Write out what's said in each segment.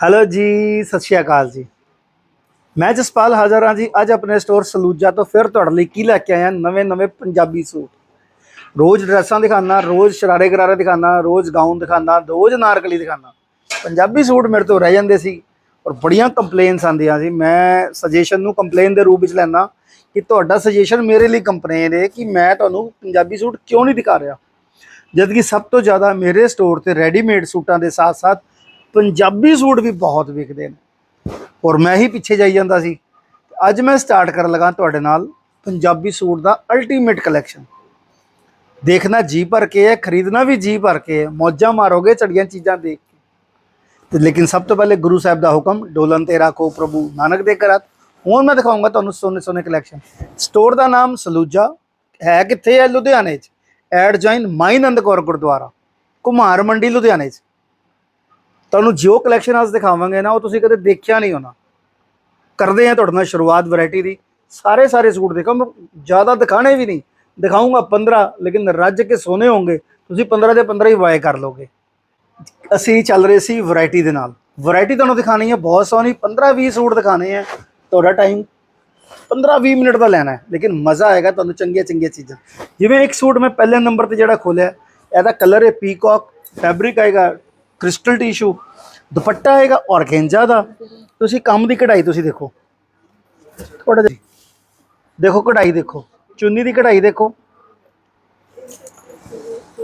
Hello ਜੀ, ਸਤਿ ਸ਼੍ਰੀ ਅਕਾਲ ਜੀ। ਮੈਂ ਜਸਪਾਲ ਹਾਜ਼ਰ ਹਾਂ ਜੀ, ਅੱਜ ਆਪਣੇ ਸਟੋਰ ਸਲੂਜਾ ਤੋਂ ਫਿਰ ਤੁਹਾਡੇ ਲਈ ਕੀ ਲੈ ਕੇ ਆਇਆ, ਨਵੇਂ ਨਵੇਂ ਪੰਜਾਬੀ ਸੂਟ। ਰੋਜ਼ ਡਰੈਸਾਂ ਦਿਖਾਣਾ ਰੋਜ਼ ਸ਼ਰਾਰੇ ਗਰਾਰੇ ਦਿਖਾਣਾ ਰੋਜ਼ ਗਾਊਨ ਦਿਖਾਣਾ ਰੋਜ਼ ਨਾਰਕਲੀ ਦਿਖਾਣਾ ਪੰਜਾਬੀ ਸੂਟ ਮੇਰੇ ਤੋਂ ਰਹਿ ਜਾਂਦੇ ਸੀ ਔਰ ਬੜੀਆਂ ਕੰਪਲੇਨਸ ਆਉਂਦੀਆਂ ਸੀ। ਮੈਂ ਸੁਜੈਸ਼ਨ ਨੂੰ ਕੰਪਲੇਨ ਦੇ ਰੂਪ ਵਿੱਚ ਲੈਣਾ ਕਿ ਤੁਹਾਡਾ ਸੁਜੈਸ਼ਨ ਮੇਰੇ ਲਈ ਕੰਪਲੇਨ ਹੈ ਕਿ ਮੈਂ ਤੁਹਾਨੂੰ ਪੰਜਾਬੀ ਸੂਟ ਕਿਉਂ ਨਹੀਂ ਦਿਖਾ ਰਿਹਾ। ਜਦਕਿ ਸਭ ਤੋਂ ਜ਼ਿਆਦਾ ਮੇਰੇ ਸਟੋਰ ਤੇ ਰੈਡੀਮੇਡ ਸੂਟਾਂ ਦੇ ਸਾਥ-ਸਾਥ ਪੰਜਾਬੀ ਸੂਟ ਵੀ ਬਹੁਤ ਵਿਕਦੇ ਨੇ। ਔਰ ਮੈਂ ਹੀ ਪਿੱਛੇ ਜਾਈ ਜਾਂਦਾ ਸੀ। ਅੱਜ ਮੈਂ ਸਟਾਰਟ ਕਰਨ ਲੱਗਾ ਤੁਹਾਡੇ ਨਾਲ ਪੰਜਾਬੀ ਸੂਟ ਦਾ ਅਲਟੀਮੇਟ ਕਲੈਕਸ਼ਨ ਦੇਖਣਾ ਜੀ ਭਰ ਕੇ ਹੈ, ਖਰੀਦਣਾ ਵੀ ਜੀ ਭਰ ਕੇ ਹੈ। ਮੌਜਾਂ ਮਾਰੋਗੇ ਚੜੀਆਂ ਚੀਜ਼ਾਂ ਦੇਖ ਕੇ। ਤੇ ਲੇਕਿਨ ਸਭ ਤੋਂ ਪਹਿਲੇ ਗੁਰੂ ਸਾਹਿਬ ਦਾ ਹੁਕਮ, ਡੋਲਨ ਤੇ ਰੱਖੋ ਪ੍ਰਭੂ ਨਾਨਕ ਦੇ ਘਰਾਂ ਹੁਣ ਮੈਂ ਦਿਖਾਉਂਗਾ ਤੁਹਾਨੂੰ ਸੋਨੇ ਸੋਨੇ ਕਲੈਕਸ਼ਨ ਸਟੋਰ ਦਾ ਨਾਮ ਸਲੂਜਾ ਹੈ ਕਿੱਥੇ ਹੈ? ਲੁਧਿਆਣੇ 'ਚ। Add join ਮਾਈਨੰਦ Kaur Gurdwara. ਕੁਮਾਰ ਮੰਡੀ ਲੁਧਿਆਣੇ 'ਚ। ਤੁਹਾਨੂੰ ਜੋ ਕਲੈਕਸ਼ਨ ਅੱਜ ਦਿਖਾਵਾਂਗੇ ਨਾ, ਉਹ ਤੁਸੀਂ ਕਦੇ ਦੇਖਿਆ ਨਹੀਂ ਹੋਣਾ। ਕਰਦੇ ਆ ਤੁਹਾਡੇ ਨਾਲ ਸ਼ੁਰੂਆਤ ਵੈਰਾਈਟੀ ਦੀ। ਸਾਰੇ ਸਾਰੇ ਸੂਟ ਦੇਖੋ, ਮੈਂ ਜ਼ਿਆਦਾ ਦਿਖਾਣੇ ਵੀ ਨਹੀਂ। ਦਿਖਾਊਂਗਾ 15 ਲੇਕਿਨ ਰੱਜ ਕੇ ਸੋਨੇ ਹੋਣਗੇ। ਤੁਸੀਂ 15 ਦੇ 15 ਹੀ ਵਾਏ ਕਰ ਲੋਗੇ ਅਸੀਂ ਚੱਲ ਰਹੇ ਸੀ ਵੈਰਾਈਟੀ ਦੇ ਨਾਲ। ਵੈਰਾਈਟੀ ਤੁਹਾਨੂੰ ਦਿਖਾਣੀ ਹੈ, ਬਹੁਤ ਸੋਹਣੀ। 15 20 ਸੂਟ ਦਿਖਾਣੇ ਆ ਤੁਹਾਡਾ ਟਾਈਮ 15 20 ਮਿੰਟ ਦਾ ਲੈਣਾ ਹੈ, ਲੇਕਿਨ ਮਜ਼ਾ ਆਏਗਾ ਤੁਹਾਨੂੰ ਚੰਗੀਆਂ ਚੰਗੀਆਂ ਚੀਜ਼ਾਂ। ਜਿਵੇਂ ਇੱਕ ਸੂਟ ਮੈਂ ਪਹਿਲੇ ਨੰਬਰ ਤੇ ਜਿਹੜਾ ਖੋਲਿਆ, ਇਹਦਾ ਕਲਰ ਹੈ ਪੀਕੌਕ ਫੈਬਰਿਕ ਆਏਗਾ। ਕ੍ਰਿਸਟਲ ਟਿਸ਼ੂ, ਦੁਪੱਟਾ ਹੈਗਾ ਔਰਗੈਂਜਾ ਦਾ। ਤੁਸੀਂ ਕੰਮ ਦੀ ਕਢਾਈ ਤੁਸੀਂ ਦੇਖੋ। ਥੋੜਾ ਜਿਹਾ ਦੇਖੋ, ਕਢਾਈ ਦੇਖੋ। ਚੁੰਨੀ ਦੀ ਕਢਾਈ ਦੇਖੋ।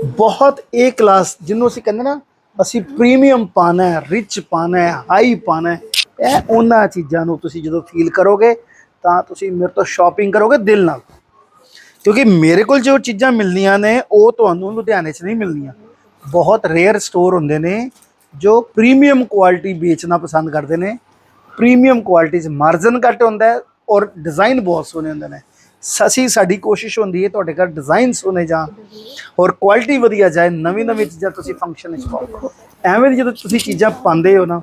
ਬਹੁਤ ਏ ਕਲਾਸ ਜਿਹਨੂੰ ਅਸੀਂ ਕਹਿੰਦੇ ਨਾ, ਅਸੀਂ ਪ੍ਰੀਮੀਅਮ ਪਾਣਾ ਹੈ ਰਿਚ ਪਾਣਾ ਹੈ ਹਾਈ ਪਾਣਾ ਹੈ। ਇਹ ਉਹਨਾਂ ਚੀਜ਼ਾਂ ਨੂੰ ਤੁਸੀਂ ਜਦੋਂ ਫੀਲ ਕਰੋਗੇ, ਤਾਂ ਤੁਸੀਂ ਮੇਰੇ ਤੋਂ ਸ਼ਾਪਿੰਗ ਕਰੋਗੇ ਦਿਲ ਨਾਲ। ਕਿਉਂਕਿ ਮੇਰੇ ਕੋਲ ਜੋ ਚੀਜ਼ਾਂ ਮਿਲਦੀਆਂ ਨੇ, ਉਹ ਤੁਹਾਨੂੰ ਲੁਧਿਆਣੇ 'ਚ ਨਹੀਂ ਮਿਲਦੀਆਂ ਬਹੁਤ ਰੇਅਰ ਸਟੋਰ ਹੁੰਦੇ ਨੇ ਜੋ ਪ੍ਰੀਮੀਅਮ ਕੁਆਲਿਟੀ ਵੇਚਣਾ ਪਸੰਦ ਕਰਦੇ ਨੇ। ਪ੍ਰੀਮੀਅਮ ਕੁਆਲਿਟੀ 'ਚ ਮਾਰਜਨ ਘੱਟ ਹੁੰਦਾ ਹੈ ਔਰ ਡਿਜ਼ਾਈਨ ਬਹੁਤ ਸੋਹਣੇ ਹੁੰਦੇ ਨੇ। ਅਸੀਂ, ਸਾਡੀ ਕੋਸ਼ਿਸ਼ ਹੁੰਦੀ ਹੈ ਤੁਹਾਡੇ ਘਰ ਡਿਜ਼ਾਈਨ ਸੋਹਣੇ ਜਾਣ ਔਰ ਕੁਆਲਿਟੀ ਵਧੀਆ ਜਾਏ ਨਵੀਂ ਨਵੀਂ ਚੀਜ਼ਾਂ ਤੁਸੀਂ ਫੰਕਸ਼ਨ ਵਿੱਚ ਪਾਓ। ਐਵੇਂ ਦੀ ਜਦੋਂ ਤੁਸੀਂ ਚੀਜ਼ਾਂ ਪਾਉਂਦੇ ਹੋ ਨਾ,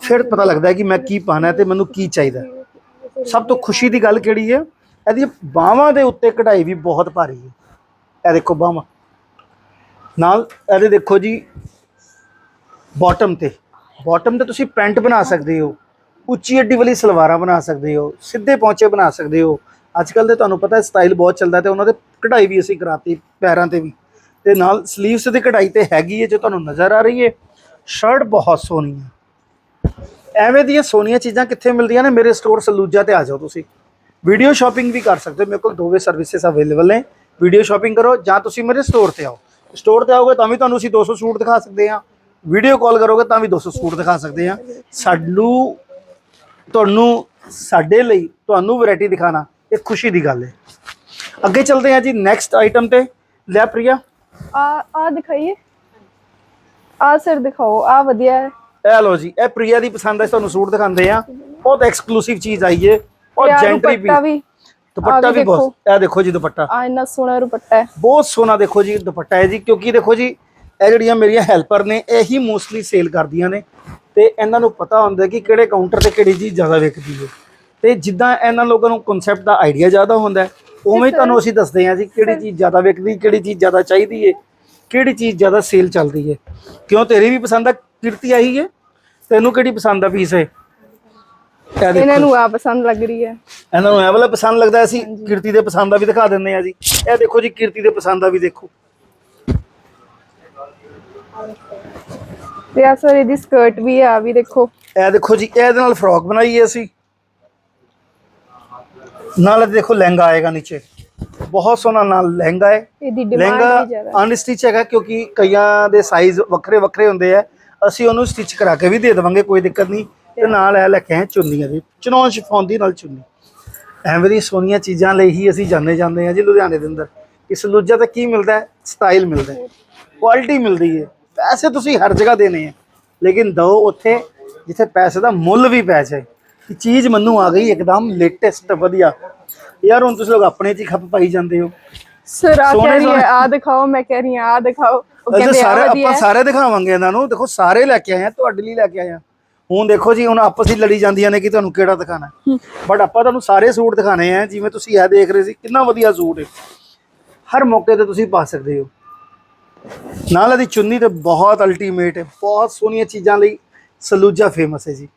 ਫਿਰ ਪਤਾ ਲੱਗਦਾ ਕਿ ਮੈਂ ਕੀ ਪਾਣਾ ਹੈ ਤੇ ਮੈਨੂੰ ਕੀ ਚਾਹੀਦਾ ਸਭ ਤੋਂ ਖੁਸ਼ੀ ਦੀ ਗੱਲ ਕਿਹੜੀ ਹੈ? ਇਹਦੀ ਬਾਹਾਂ ਦੇ ਉੱਤੇ ਕਢਾਈ ਵੀ ਬਹੁਤ ਭਾਰੀ ਹੈ। ਇਹ ਦੇਖੋ ਬਾਹਾਂ। ਨਾਲ ਇਹਦੇ ਦੇਖੋ ਜੀ ਬਾਟਮ ਤੇ। ਬਾਟਮ ਤੇ ਤੁਸੀਂ ਪੈਂਟ ਬਣਾ ਸਕਦੇ ਹੋ, ਉੱਚੀ ਅੱਡੀ ਵਾਲੀ ਸਲਵਾਰਾਂ ਬਣਾ ਸਕਦੇ ਹੋ, ਸਿੱਧੇ ਪੌਂਚੇ ਬਣਾ ਸਕਦੇ ਹੋ। ਅੱਜ ਕੱਲ ਦੇ ਤੁਹਾਨੂੰ ਪਤਾ ਹੈ ਸਟਾਈਲ ਬਹੁਤ ਚੱਲਦਾ ਤੇ ਉਹਨਾਂ ਦੇ ਕਢਾਈ ਵੀ ਅਸੀਂ ਕਰਾਤੀ ਪੈਰਾਂ ਤੇ ਵੀ। ਤੇ ਨਾਲ 슬ੀਵਸ ਦੀ ਕਢਾਈ ਤੇ ਹੈਗੀ ਹੈ ਜੋ ਤੁਹਾਨੂੰ ਨਜ਼ਰ ਆ ਰਹੀ ਹੈ ਸ਼ਰਟ ਬਹੁਤ ਸੋਹਣੀ ਹੈ ਐਵੇਂ ਦੀਆਂ ਸੋਹਣੀਆਂ ਚੀਜ਼ਾਂ ਕਿੱਥੇ ਮਿਲਦੀਆਂ ਨੇ? ਮੇਰੇ ਸਟੋਰ ਸਲੂਜਾ ਤੇ ਆ ਜਾਓ ਤੁਸੀਂ। ਵੀਡੀਓ ਸ਼ਾਪਿੰਗ ਵੀ ਕਰ ਸਕਦੇ ਹੋ, ਮੇਰੇ ਕੋਲ ਦੋਵੇਂ ਸਰਵਿਸਿਜ਼ ਅਵੇਲੇਬਲ ਨੇ। ਵੀਡੀਓ ਸ਼ਾਪਿੰਗ ਕਰੋ ਜਾਂ ਤੁਸੀਂ ਮੇਰੇ ਸਟੋਰ ਤੇ ਆਓ। ਸਟੋਰ ਤੇ ਆਓਗੇ ਤਾਂ ਵੀ ਤੁਹਾਨੂੰ ਅਸੀਂ 200 ਸੂਟ ਦਿਖਾ ਸਕਦੇ ਹਾਂ। ਵੀਡੀਓ ਕਾਲ ਕਰੋਗੇ ਤਾਂ ਵੀ 200 ਸੂਟ ਦਿਖਾ ਸਕਦੇ ਹਾਂ। ਸਾਨੂੰ ਤੁਹਾਨੂੰ ਸਾਡੇ ਲਈ ਤੁਹਾਨੂੰ ਵੈਰਾਈਟੀ ਦਿਖਾਣਾ ਇਹ ਖੁਸ਼ੀ ਦੀ ਗੱਲ ਹੈ। ਅੱਗੇ ਚੱਲਦੇ ਹਾਂ ਜੀ ਨੈਕਸਟ ਆਈਟਮ ਤੇ। ਲੈ ਪ੍ਰਿਆ। ਆ ਆ ਦਿਖਾਈਏ। ਆ ਸਰ ਦਿਖਾਓ ਆ ਵਧੀਆ ਹੈ। ਇਹ ਲੋ ਜੀ ਇਹ ਪ੍ਰਿਆ ਦੀ ਪਸੰਦ ਹੈ ਤੁਹਾਨੂੰ ਸੂਟ ਦਿਖਾਉਂਦੇ ਆ ਬਹੁਤ ਐਕਸਕਲੂਸਿਵ ਚੀਜ਼ ਆਈ ਹੈ। ਤੇ ਔਰ ਜੈਂਟਰੀ ਵੀ। ਦੁਪੱਟਾ ਵੀ ਬਹੁਤ ਇਹ ਦੇਖੋ ਜੀ ਦੁਪੱਟਾ। ਆ ਇੰਨਾ ਸੋਹਣਾ ਦੁਪੱਟਾ ਹੈ। ਬਹੁਤ ਸੋਹਣਾ ਦੇਖੋ ਜੀ ਦੁਪੱਟਾ ਹੈ ਜੀ ਕਿਉਂਕਿ ਦੇਖੋ ਜੀ ਇਹ ਜਿਹੜੀਆਂ ਮੇਰੀਆਂ ਹੈਲਪਰ ਨੇ ਇਹੀ ਮੋਸਟਲੀ ਸੇਲ ਕਰਦੀਆਂ ਨੇ। ਤੇ ਇਹਨਾਂ ਨੂੰ ਪਤਾ ਹੁੰਦਾ ਕਿ ਕਿਹੜੇ ਕਾਊਂਟਰ ਤੇ ਕਿਹੜੀ ਚੀਜ਼ ਜ਼ਿਆਦਾ ਵਿਕਦੀ ਹੈ। ਤੇ ਜਿੱਦਾਂ ਇਹਨਾਂ ਲੋਕਾਂ ਨੂੰ ਕਨਸੈਪਟ ਦਾ ਆਈਡੀਆ ਜ਼ਿਆਦਾ ਹੁੰਦਾ ਉਵੇਂ ਹੀ ਤੁਹਾਨੂੰ ਅਸੀਂ ਦੱਸਦੇ ਹਾਂ ਜੀ ਕਿਹੜੀ ਚੀਜ਼ ਜ਼ਿਆਦਾ ਵਿਕਦੀ ਕਿਹੜੀ ਚੀਜ਼ ਜ਼ਿਆਦਾ ਚਾਹੀਦੀ ਹੈ ਕਿਹੜੀ ਚੀਜ਼ ਜ਼ਿਆਦਾ ਸੇਲ ਚੱਲਦੀ ਹੈ। ਕਿਉਂ? ਤੇਰੀ ਵੀ ਪਸੰਦ ਆ ਕਿਰਤੀ ਆਹੀ ਹੈ। ਤੈਨੂੰ ਕਿਹੜੀ ਪਸੰਦ ਆ ਪੀਸ ਹੈ ਇਹ ਦੇਖੋ। ਇਹਨਾਂ ਨੂੰ ਆ ਪਸੰਦ ਲੱਗ ਰਹੀ ਹੈ। ਇਹਨਾਂ ਨੂੰ ਇਹ ਵਾਲਾ ਪਸੰਦ ਲੱਗਦਾ ਸੀ ਕਿਰਤੀ ਦੇ ਪਸੰਦ ਦਾ ਵੀ ਦਿਖਾ ਦਿੰਦੇ ਆ ਜੀ। ਇਹ ਦੇਖੋ ਜੀ ਕਿਰਤੀ ਦੇ ਪਸੰਦ ਦਾ ਵੀ ਦੇਖੋ। ਤੇ ਆ ਸਰ ਇਹਦੀ ਸਕਰਟ ਵੀ ਆ ਵੀ ਦੇਖੋ। ਇਹ ਦੇਖੋ ਜੀ ਇਹਦੇ ਨਾਲ ਫਰੋਕ ਬਣਾਈ ਹੈ ਅਸੀਂ। ਨਾਲ ਇਹ ਦੇਖੋ ਲਹਿੰਗਾ ਆਏਗਾ ਨੀਚੇ। ਬਹੁਤ ਸੋਹਣਾ ਨਾਲ ਲਹਿੰਗਾ ਹੈ। ਇਹਦੀ ਡਿਮਾਂਡ ਲਹਿੰਗਾ ਵੀ ਜ਼ਿਆਦਾ ਅਨਸਟਿਚ ਹੈਗਾ ਕਿਉਂਕਿ ਕਈਆਂ ਦੇ ਸਾਈਜ਼ ਵੱਖਰੇ ਵੱਖਰੇ ਹੁੰਦੇ ਆ। ਅਸੀਂ ਉਹਨੂੰ ਸਟਿਚ ਕਰਾ ਕੇ ਵੀ ਦੇ ਦੇਵਾਂਗੇ ਕੋਈ ਦਿੱਕਤ ਨਹੀਂ। ਤੇ ਨਾਲ ਇਹ ਲੈ ਕੇ ਆਏ ਚੁੰਨੀਆਂ ਦੀ। ਚਨੌਨ ਸ਼ਿਫੋਨ ਦੀ ਨਾਲ ਚੁੰਨੀ। ਐਵੇਂ ਦੀ ਸੋਹਣੀਆਂ ਚੀਜ਼ਾਂ ਲਈ ਹੀ ਅਸੀਂ ਜਾਣੇ ਜਾਂਦੇ ਹਾਂ ਜੀ ਲੁਧਿਆਣੇ ਦੇ ਅੰਦਰ। ਇਸ ਲੁੱਜਾ ਤੇ ਕੀ ਮਿਲਦਾ ਹੈ? ਸਟਾਈਲ ਮਿਲਦਾ ਹੈ। ਕੁਆਲਿਟੀ ਮਿਲਦੀ ਹੈ। ਪੈਸੇ ਤੁਸੀਂ ਹਰ ਜਗ੍ਹਾ ਦੇਣੇ ਆ ਲੇਕਿਨ ਦੋ ਉੱਥੇ ਜਿੱਥੇ ਪੈਸੇ ਦਾ ਮੁੱਲ ਵੀ ਪੈ ਜਾਏ। ਕਿ ਚੀਜ਼ ਮੈਨੂੰ ਆ ਗਈ ਇੱਕਦਮ ਲੇਟੈਸਟ ਵਧੀਆ। ਯਾਰ ਹੁਣ ਤੁਸੀਂ ਲੋਕ ਆਪਣੇ 'ਚ ਹੀ ਖੱਪ ਪਾਈ ਜਾਂਦੇ ਹੋ। ਸਰ ਆ ਕਹਿ ਰਹੀ ਹੈ। ਆ ਦਿਖਾਓ ਮੈਂ ਕਹਿ ਰਹੀ ਹਾਂ ਆ ਦਿਖਾਓ। ਉਹ ਅਸੀਂ ਕਹਿੰਦੇ ਆ ਸਾਰੇ ਵਧੀਆ ਆਪਾਂ ਹੈ। ਸਾਰੇ ਦਿਖਾਵਾਂਗੇ ਇਹਨਾਂ ਨੂੰ। ਦੇਖੋ ਸਾਰੇ ਲੈ ਕੇ ਆਏ ਆ ਤੁਹਾਡੇ ਲਈ ਲੈ ਕੇ ਆਏ ਆ। ਹੁਣ ਦੇਖੋ ਜੀ ਹੁਣ ਆਪਸ ਵਿੱਚ ਲੜੀ ਜਾਂਦੀਆਂ ਨੇ ਕਿ ਤੁਹਾਨੂੰ ਕਿਹੜਾ ਦਿਖਾਣਾ। ਬਟ ਆਪਾਂ ਤੁਹਾਨੂੰ ਸਾਰੇ ਸੂਟ ਦਿਖਾਣੇ ਆ ਜਿਵੇਂ ਤੁਸੀਂ ਇਹ ਦੇਖ ਰਹੇ ਸੀ ਕਿੰਨਾ ਵਧੀਆ ਸੂਟ ਹੈ। ਹਰ ਮੌਕੇ ਤੇ ਤੁਸੀਂ ਪਾ ਸਕਦੇ ਹੋ। ਨਾਲ ਇਹਦੀ ਚੁੰਨੀ ਤੇ ਬਹੁਤ ਅਲਟੀਮੇਟ ਹੈ ਬਹੁਤ ਸੋਹਣੀਆਂ ਚੀਜ਼ਾਂ ਲਈ ਸਲੂਜਾ ਫੇਮਸ ਹੈ ਜੀ।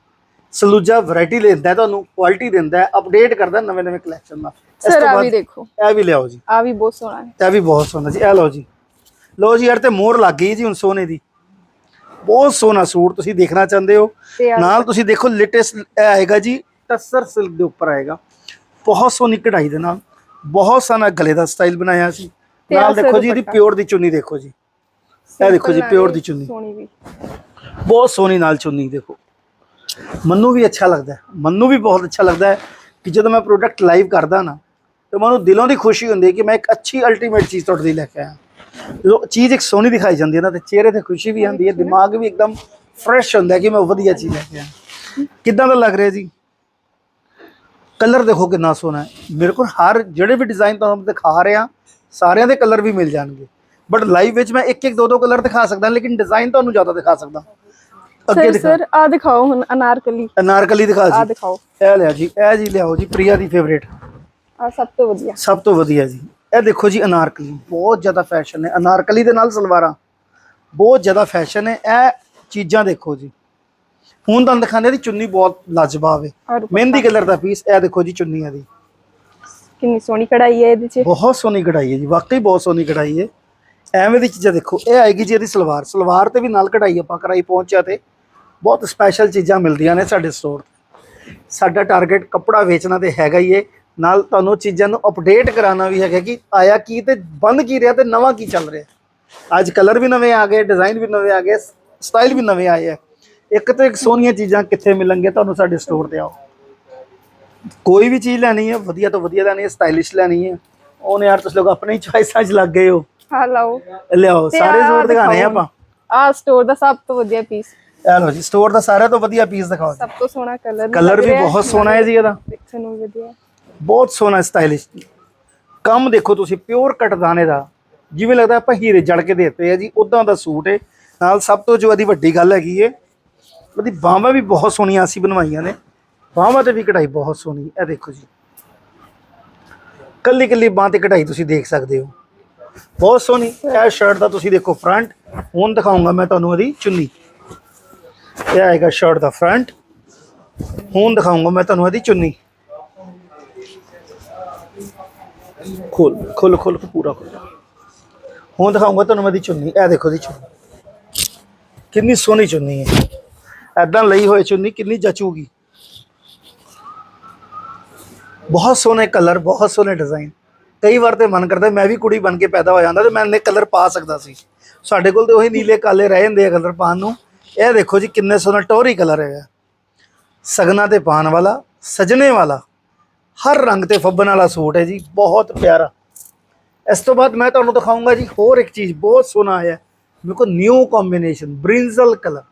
ਸਲੂਜਾ ਵੈਰਾਈਟੀ ਲੈਂਦਾ ਤੁਹਾਨੂੰ ਕੁਆਲਿਟੀ ਦਿੰਦਾ ਅਪਡੇਟ ਕਰਦਾ ਨਵੇਂ ਨਵੇਂ ਕਲੈਕਸ਼ਨ ਨਾਲ ਇਸ ਸਰ ਤੋਂ ਆ ਵੀ ਦੇਖੋ। ਇਹ ਵੀ ਲਿਆਓ ਜੀ। ਆ ਵੀ ਬਹੁਤ ਸੋਹਣਾ ਹੈ। ਇਹ ਵੀ ਬਹੁਤ ਸੋਹਣਾ ਜੀ ਇਹ ਲਓ ਜੀ। ਲਓ ਜੀ ਯਾਰ ਤੇ ਮੋਹਰ ਲੱਗ ਗਈ ਜੀ ਹੁਣ ਸੋਨੇ ਦੀ। ਬਹੁਤ ਸੋਹਣਾ ਸੂਟ ਤੁਸੀਂ ਦੇਖਣਾ ਚਾਹੁੰਦੇ ਹੋ। ਨਾਲ ਤੁਸੀਂ ਦੇਖੋ ਲੇਟੈਸਟ ਇਹ ਆਏਗਾ ਜੀ ਟਸਰ ਸਿਲਕ ਦੇ ਉੱਪਰ ਆਏਗਾ। ਬਹੁਤ ਸੋਹਣੀ ਕਢਾਈ ਦੇ ਨਾਲ ਬਹੁਤ ਸੋਹਣਾ ਗਲੇ ਦਾ ਸਟਾਈਲ ਬਣਾਇਆ ਸੀ। ਨਾਲ ਦੇਖੋ ਜੀ ਇਹਦੀ। ਪਿਓਰ ਦੀ ਚੁੰਨੀ ਦੇਖੋ ਜੀ। ਇਹ ਦੇਖੋ ਜੀ ਪਿਓਰ ਦੀ ਚੁੰਨੀ। ਬਹੁਤ ਸੋਹਣੀ ਨਾਲ ਚੁੰਨੀ ਦੇਖੋ। ਮੈਨੂੰ ਵੀ ਅੱਛਾ ਲੱਗਦਾ ਮੈਨੂੰ ਵੀ ਬਹੁਤ ਅੱਛਾ ਲੱਗਦਾ ਹੈ ਕਿ ਜਦੋਂ ਮੈਂ ਪ੍ਰੋਡਕਟ ਲਾਈਵ ਕਰਦਾ ਨਾ ਤੇ ਮੈਨੂੰ ਦਿਲੋਂ ਦੀ ਖੁਸ਼ੀ ਹੁੰਦੀ ਹੈ ਕਿ ਮੈਂ ਇੱਕ ਅੱਛੀ ਅਲਟੀਮੇਟ ਚੀਜ਼ ਤੁਹਾਡੇ ਲਈ ਲੈ ਕੇ ਆਇਆ। ਜਦੋਂ ਚੀਜ਼ ਇੱਕ ਸੋਹਣੀ ਦਿਖਾਈ ਜਾਂਦੀ ਹੈ ਨਾ ਤੇ ਚਿਹਰੇ ਤੇ ਖੁਸ਼ੀ ਵੀ ਆਉਂਦੀ ਹੈ ਦਿਮਾਗ ਵੀ ਇੱਕਦਮ ਫਰੈਸ਼ ਹੁੰਦਾ ਕਿ ਮੈਂ ਵਧੀਆ ਚੀਜ਼ ਲੈ ਕੇ ਆਇਆ। ਕਿੱਦਾਂ ਦਾ ਲੱਗ ਰਿਹਾ ਜੀ? ਕਲਰ ਦੇਖੋ ਕਿੰਨਾ ਸੋਹਣਾ ਹੈ। ਮੇਰੇ ਕੋਲ ਹਰ ਜਿਹੜੇ ਵੀ ਡਿਜ਼ਾਈਨ ਤੁਹਾਨੂੰ ਦਿਖਾ ਰਿਹਾ ਸਾਰਿਆਂ ਦੇ ਕਲਰ ਵੀ ਮਿਲ ਜਾਣਗੇ। ਬਟ ਲਾਈਵ ਵਿੱਚ ਮੈਂ ਇੱਕ ਇੱਕ ਦੋ ਦੋ ਕਲਰ ਦਿਖਾ ਸਕਦਾ ਲੇਕਿਨ ਡਿਜ਼ਾਈਨ ਤੁਹਾਨੂੰ ਜ਼ਿਆਦਾ ਦਿਖਾ ਸਕਦਾ। ਅੱਗੇ ਦਿਖਾ। ਸਰ ਆ ਦਿਖਾਓ ਹੁਣ ਅਨਾਰਕਲੀ। ਅਨਾਰਕਲੀ ਦਿਖਾ ਆ ਜੀ ਦਿਖਾਓ। ਇਹ ਲਿਆ ਜੀ ਇਹ ਜੀ ਲਿਆਓ ਜੀ ਪ੍ਰਿਆ ਦੀ ਫੇਵਰੇਟ ਆ ਸਭ ਤੋਂ ਵਧੀਆ। ਸਭ ਤੋਂ ਵਧੀਆ ਜੀ। ਇਹ ਦੇਖੋ ਜੀ ਅਨਾਰਕਲੀ ਬਹੁਤ ਜ਼ਿਆਦਾ ਫੈਸ਼ਨ ਹੈ ਅਨਾਰਕਲੀ ਦੇ ਨਾਲ ਸਲਵਾਰਾਂ ਬਹੁਤ ਜ਼ਿਆਦਾ ਫੈਸ਼ਨ ਹੈ ਇਹ ਚੀਜ਼ਾਂ ਦੇਖੋ ਜੀ। ਹੁਣ ਤੁਹਾਨੂੰ ਦਿਖਾਉਂਦੇ ਦੀ ਚੁੰਨੀ ਬਹੁਤ ਲਾਜਵਾਬ ਹੈ। ਮਹਿੰਦੀ ਕਲਰ ਦਾ ਪੀਸ ਇਹ ਦੇਖੋ ਜੀ ਚੁੰਨੀ ਇਹਦੀ ਕਿੰਨੀ ਸੋਹਣੀ ਕਢਾਈ ਹੈ ਇਹਦੇ 'ਚ। ਬਹੁਤ ਸੋਹਣੀ ਕਢਾਈ ਹੈ ਜੀ ਵਾਕਈ ਬਹੁਤ ਸੋਹਣੀ ਕਢਾਈ ਹੈ। ਐਵੇਂ ਦੀ ਚੀਜ਼ਾਂ ਦੇਖੋ ਇਹ ਆਏਗੀ ਜੀ ਇਹਦੀ ਸਲਵਾਰ। ਸਲਵਾਰ ਤੇ ਵੀ ਨਾਲ ਕਢਾਈ ਆਪਾਂ ਕਰਾਈ ਪਹੁੰਚਿਆ ਤੇ। ਬਹੁਤ ਸਪੈਸ਼ਲ ਚੀਜ਼ਾਂ ਮਿਲਦੀਆਂ ਨੇ ਸਾਡੇ ਸਟੋਰ ਤੇ। ਸਾਡਾ ਟਾਰਗੇਟ ਕੱਪੜਾ ਵੇਚਣਾ ਤੇ ਹੈਗਾ ਹੀ ਏ ਨਾਲ ਤੁਹਾਨੂੰ ਚੀਜ਼ਾਂ ਨੂੰ ਅਪਡੇਟ ਕਰਾਉਣਾ ਵੀ ਹੈਗਾ ਕਿ ਆਇਆ ਕੀ ਤੇ ਬੰਦ ਕੀ ਰਿਹਾ ਤੇ ਨਵਾਂ ਕੀ ਚੱਲ ਰਿਹਾ। ਅੱਜ ਕਲਰ ਵੀ ਨਵੇਂ ਆ ਗਏ ਡਿਜ਼ਾਈਨ ਵੀ ਨਵੇਂ ਆ ਗਏ ਸਟਾਈਲ ਵੀ ਨਵੇਂ ਆਏ ਆ। ਇੱਕ ਤੋਂ ਇੱਕ ਸੋਹਣੀਆਂ ਚੀਜ਼ਾਂ ਕਿੱਥੇ ਮਿਲਣਗੀਆਂ ਤੁਹਾਨੂੰ ਸਾਡੇ ਸਟੋਰ ਤੇ ਆਓ। ਕੋਈ ਵੀ ਚੀਜ਼ ਲੈਣੀ ਹੈ ਵਧੀਆ ਤੋਂ ਵਧੀਆ ਲੈਣੀ ਹੈ ਸਟਾਈਲਿਸ਼ ਲੈਣੀ ਹੈ ਉਹਨੇ ਯਾਰ ਤੁਸੀਂ ਲੋਕ ਆਪਣੀ ਚੁਆਇਸਾਂ 'ਚ ਲੱਗ ਗਏ ਹੋ। ਆ ਲਓ। ਲਿਆਓ ਸਾਰੇ ਸੂਟ ਦਿਖਾਣੇ। ਆਪਾਂ। ਆ ਸਟੋਰ ਦਾ ਸਭ ਤੋਂ ਵਧੀਆ ਪੀਸ ਇਹ ਲਓ ਜੀ ਸਟੋਰ ਦਾ ਸਾਰਿਆਂ ਤੋਂ ਵਧੀਆ ਪੀਸ ਦਿਖਾਓ ਸਭ ਤੋਂ ਸੋਹਣਾ ਕਲਰ ਕਲਰ ਵੀ ਬਹੁਤ ਸੋਹਣਾ ਹੈ ਜੀ ਇਹਦਾ। ਦੇਖਣ ਨੂੰ ਵਧੀਆ। ਬਹੁਤ ਸੋਹਣਾ ਸਟਾਈਲਿਸ਼ ਕੰਮ ਦੇਖੋ ਤੁਸੀਂ ਪਿਓਰ ਕਟਦਾਨੇ ਦਾ। ਜਿਵੇਂ ਲੱਗਦਾ ਆਪਾਂ ਹੀਰੇ ਜੜ ਕੇ ਦੇਤੇ ਆ ਜੀ ਉਦਾਂ ਦਾ ਸੂਟ ਹੈ ਨਾਲ ਸਭ ਤੋਂ ਜੋ ਇਹਦੀ ਵੱਡੀ ਗੱਲ ਹੈਗੀ ਏ, ਉਹਦੀ ਬਾਹਾਂ ਵੀ ਬਹੁਤ ਸੋਹਣੀਆਂ ਅਸੀਂ ਬਣਵਾਈਆਂ ਨੇ। ਬਾਹਾਂ ਤੇ ਵੀ ਕਢਾਈ ਬਹੁਤ ਸੋਹਣੀ, ਇਹ ਦੇਖੋ ਜੀ। ਕੱਲੀ ਕੱਲੀ ਬਾਂਹ ਤੇ ਕਢਾਈ ਤੁਸੀਂ ਦੇਖ ਸਕਦੇ ਹੋ। ਬਹੁਤ ਸੋਹਣੀ, ਇਹ ਸ਼ਰਟ ਦਾ ਤੁਸੀਂ ਦੇਖੋ ਫਰੰਟ ਹੁਣ ਦਿਖਾਉਂਗਾ ਮੈਂ ਤੁਹਾਨੂੰ ਇਹਦੀ ਚੁੰਨੀ। ਇਹ ਆਏਗਾ ਸ਼ਰਟ ਦਾ ਫਰੰਟ ਹੁਣ ਦਿਖਾਉਂਗਾ ਮੈਂ ਤੁਹਾਨੂੰ ਇਹਦੀ ਚੁੰਨੀ। ਖੋਲ ਖੋਲ ਖੋਲ ਪੂਰਾ ਖੋਲ। ਹੁਣ ਦਿਖਾਉਂਗਾ ਤੁਹਾਨੂੰ ਮੈਂ ਦੀ ਚੁੰਨੀ। ਇਹ ਦੇਖੋ ਦੀ ਚੁੰਨੀ। ਕਿੰਨੀ ਸੋਹਣੀ ਚੁੰਨੀ ਹੈ। ਐਦਾਂ ਲਈ ਹੋਈ ਚੁੰਨੀ ਕਿੰਨੀ ਜਚੂਗੀ। ਬਹੁਤ ਸੋਹਣੇ ਕਲਰ, ਬਹੁਤ ਸੋਹਣੇ ਡਿਜ਼ਾਈਨ। ਕਈ ਵਾਰ ਤੇ ਮਨ ਕਰਦਾ ਮੈਂ ਵੀ ਕੁੜੀ ਬਣ ਕੇ ਪੈਦਾ ਹੋ ਜਾਂਦਾ ਤੇ ਮੈਂ ਇੰਨੇ ਕਲਰ ਪਾ ਸਕਦਾ ਸੀ। ਸਾਡੇ ਕੋਲ ਤੇ ਉਹੀ ਨੀਲੇ ਕਾਲੇ ਰਹਿ ਜਾਂਦੇ ਆ ਕਲਰ ਪਾਉਣ ਨੂੰ। ਇਹ ਦੇਖੋ ਜੀ ਕਿੰਨੇ ਸੋਹਣਾ ਟੋਰੀ ਕਲਰ ਹੈਗਾ। ਸਗਨਾ ਤੇ ਪਾਉਣ ਵਾਲਾ, ਸਜਣੇ ਵਾਲਾ। ਹਰ ਰੰਗ ਤੇ ਫੱਬਣ ਵਾਲਾ ਸੂਟ ਹੈ ਜੀ ਬਹੁਤ ਪਿਆਰਾ। ਇਸ ਤੋਂ ਬਾਅਦ ਮੈਂ ਤੁਹਾਨੂੰ ਦਿਖਾਉਂਗਾ ਜੀ ਹੋਰ ਇੱਕ ਚੀਜ਼ ਬਹੁਤ ਸੋਹਣਾ ਆਇਆ। ਮੇਰੇ ਕੋਲ ਨਿਊ ਕੰਬੀਨੇਸ਼ਨ ਬ੍ਰਿੰਜ਼ਲ ਕਲਰ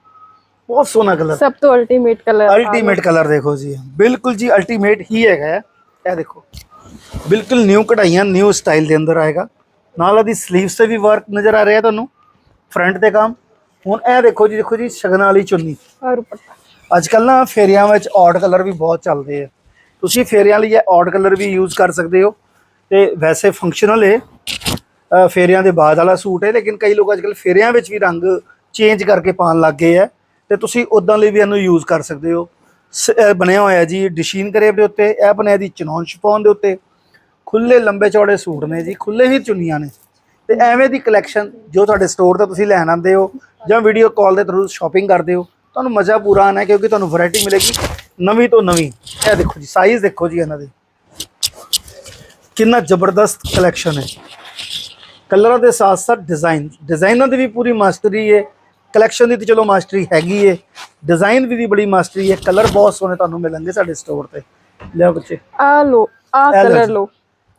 ਬਹੁਤ ਸੋਹਣਾ ਕਲਰ ਸਭ ਤੋਂ ਅਲਟੀਮੇਟ ਕਲਰ ਅਲਟੀਮੇਟ ਕਲਰ ਦੇਖੋ ਜੀ। ਬਿਲਕੁਲ ਜੀ ਅਲਟੀਮੇਟ ਹੀ ਹੈਗਾ। ਇਹ ਦੇਖੋ ਬਿਲਕੁਲ ਨਿਊ ਕਢਾਈਆਂ ਨਿਊ ਸਟਾਈਲ ਦੇ ਅੰਦਰ ਆਏਗਾ। ਨਾਲ ਇਹਦੀ ਸਲੀਵਸ ਤੇ ਵੀ ਵਰਕ ਨਜ਼ਰ ਆ ਰਿਹਾ ਤੁਹਾਨੂੰ। ਫਰੰਟ ਤੇ ਕੰਮ। ਹੁਣ ਇਹ ਦੇਖੋ ਜੀ ਦੇਖੋ ਜੀ ਸ਼ਗਨ ਵਾਲੀ ਚੁੰਨੀ। ਔਰ ਦੁਪੱਟਾ। ਅੱਜ ਕੱਲ ਨਾ ਫੇਰੀਆਂ ਵਿੱਚ ਔਡ ਕਲਰ ਵੀ ਬਹੁਤ ਚੱਲਦੇ ਆ। ਤੁਸੀਂ ਫੇਰਿਆਂ ਲਈ ਇਹ ਔਡ ਕਲਰ ਵੀ ਯੂਜ਼ ਕਰ ਸਕਦੇ ਹੋ। ਤੇ ਵੈਸੇ ਫੰਕਸ਼ਨਲ ਹੈ ਫੇਰਿਆਂ ਦੇ ਬਾਅਦ ਵਾਲਾ ਸੂਟ ਹੈ, ਲੇਕਿਨ ਕਈ ਲੋਕ ਅੱਜ ਕੱਲ ਫੇਰੀਆਂ ਵਿੱਚ ਵੀ ਰੰਗ ਚੇਂਜ ਕਰਕੇ ਪਾਉਣ ਲੱਗ ਗਏ ਆ ਤੇ ਤੁਸੀਂ ਉਦਾਂ ਲਈ ਵੀ ਇਹਨੂੰ ਯੂਜ਼ ਕਰ ਸਕਦੇ ਹੋ। ਸ- ਬਣਿਆ ਹੋਇਆ ਜੀ ਡਿਸ਼ੀਨ ਕਰੇਬ ਦੇ ਉੱਤੇ, ਇਹ ਬਣਿਆ ਦੀ ਚਨੌਨ ਸ਼ਿਫੋਨ ਦੇ ਉੱਤੇ। ਖੁੱਲੇ ਲੰਬੇ ਚੌੜੇ ਸੂਟ ਨੇ ਜੀ ਖੁੱਲੇ ਹੀ ਚੁੰਨੀਆਂ ਨੇ। ਤੇ ਐਵੇਂ ਦੀ ਕਲੈਕਸ਼ਨ ਜੋ ਤੁਹਾਡੇ ਸਟੋਰ ਤੇ ਤੁਸੀਂ ਲੈਣ ਆਉਂਦੇ ਹੋ ਜਾਂ ਵੀਡੀਓ ਕਾਲ ਦੇ ਥਰੂ ਸ਼ਾਪਿੰਗ ਕਰਦੇ ਹੋ, ਤੁਹਾਨੂੰ ਮਜ਼ਾ ਪੂਰਾ ਆਣਾ ਕਿਉਂਕਿ ਤੁਹਾਨੂੰ ਵੈਰਾਈਟੀ ਮਿਲੇਗੀ। ਨਵੀਂ ਤੋਂ ਨਵੀਂ। ਇਹ ਦੇਖੋ ਜੀ ਸਾਈਜ਼ ਦੇਖੋ ਜੀ ਇਹਨਾਂ ਦੇ। ਕਿੰਨਾ ਜ਼ਬਰਦਸਤ ਕਲੈਕਸ਼ਨ ਹੈ। ਕਲਰਾਂ ਦੇ ਸਾਥ ਸਾਥ ਡਿਜ਼ਾਈਨ ਡਿਜ਼ਾਈਨਾਂ ਦੀ ਵੀ ਪੂਰੀ ਮਾਸਟਰੀ ਹੈ। ਕਲੈਕਸ਼ਨ ਦੀ ਤੇ ਚਲੋ ਮਾਸਟਰੀ ਹੈਗੀ ਹੈ। ਡਿਜ਼ਾਈਨ ਦੀ ਵੀ ਬੜੀ ਮਾਸਟਰੀ ਹੈ। ਕਲਰ ਬਹੁਤ ਸੋਹਣੇ ਤੁਹਾਨੂੰ ਮਿਲਣਗੇ ਸਾਡੇ ਸਟੋਰ ਤੇ। ਲਿਆਓ ਬੱਚੇ। ਆ ਲੋ ਆ ਲਓ ਕਲਰ। ਲੋ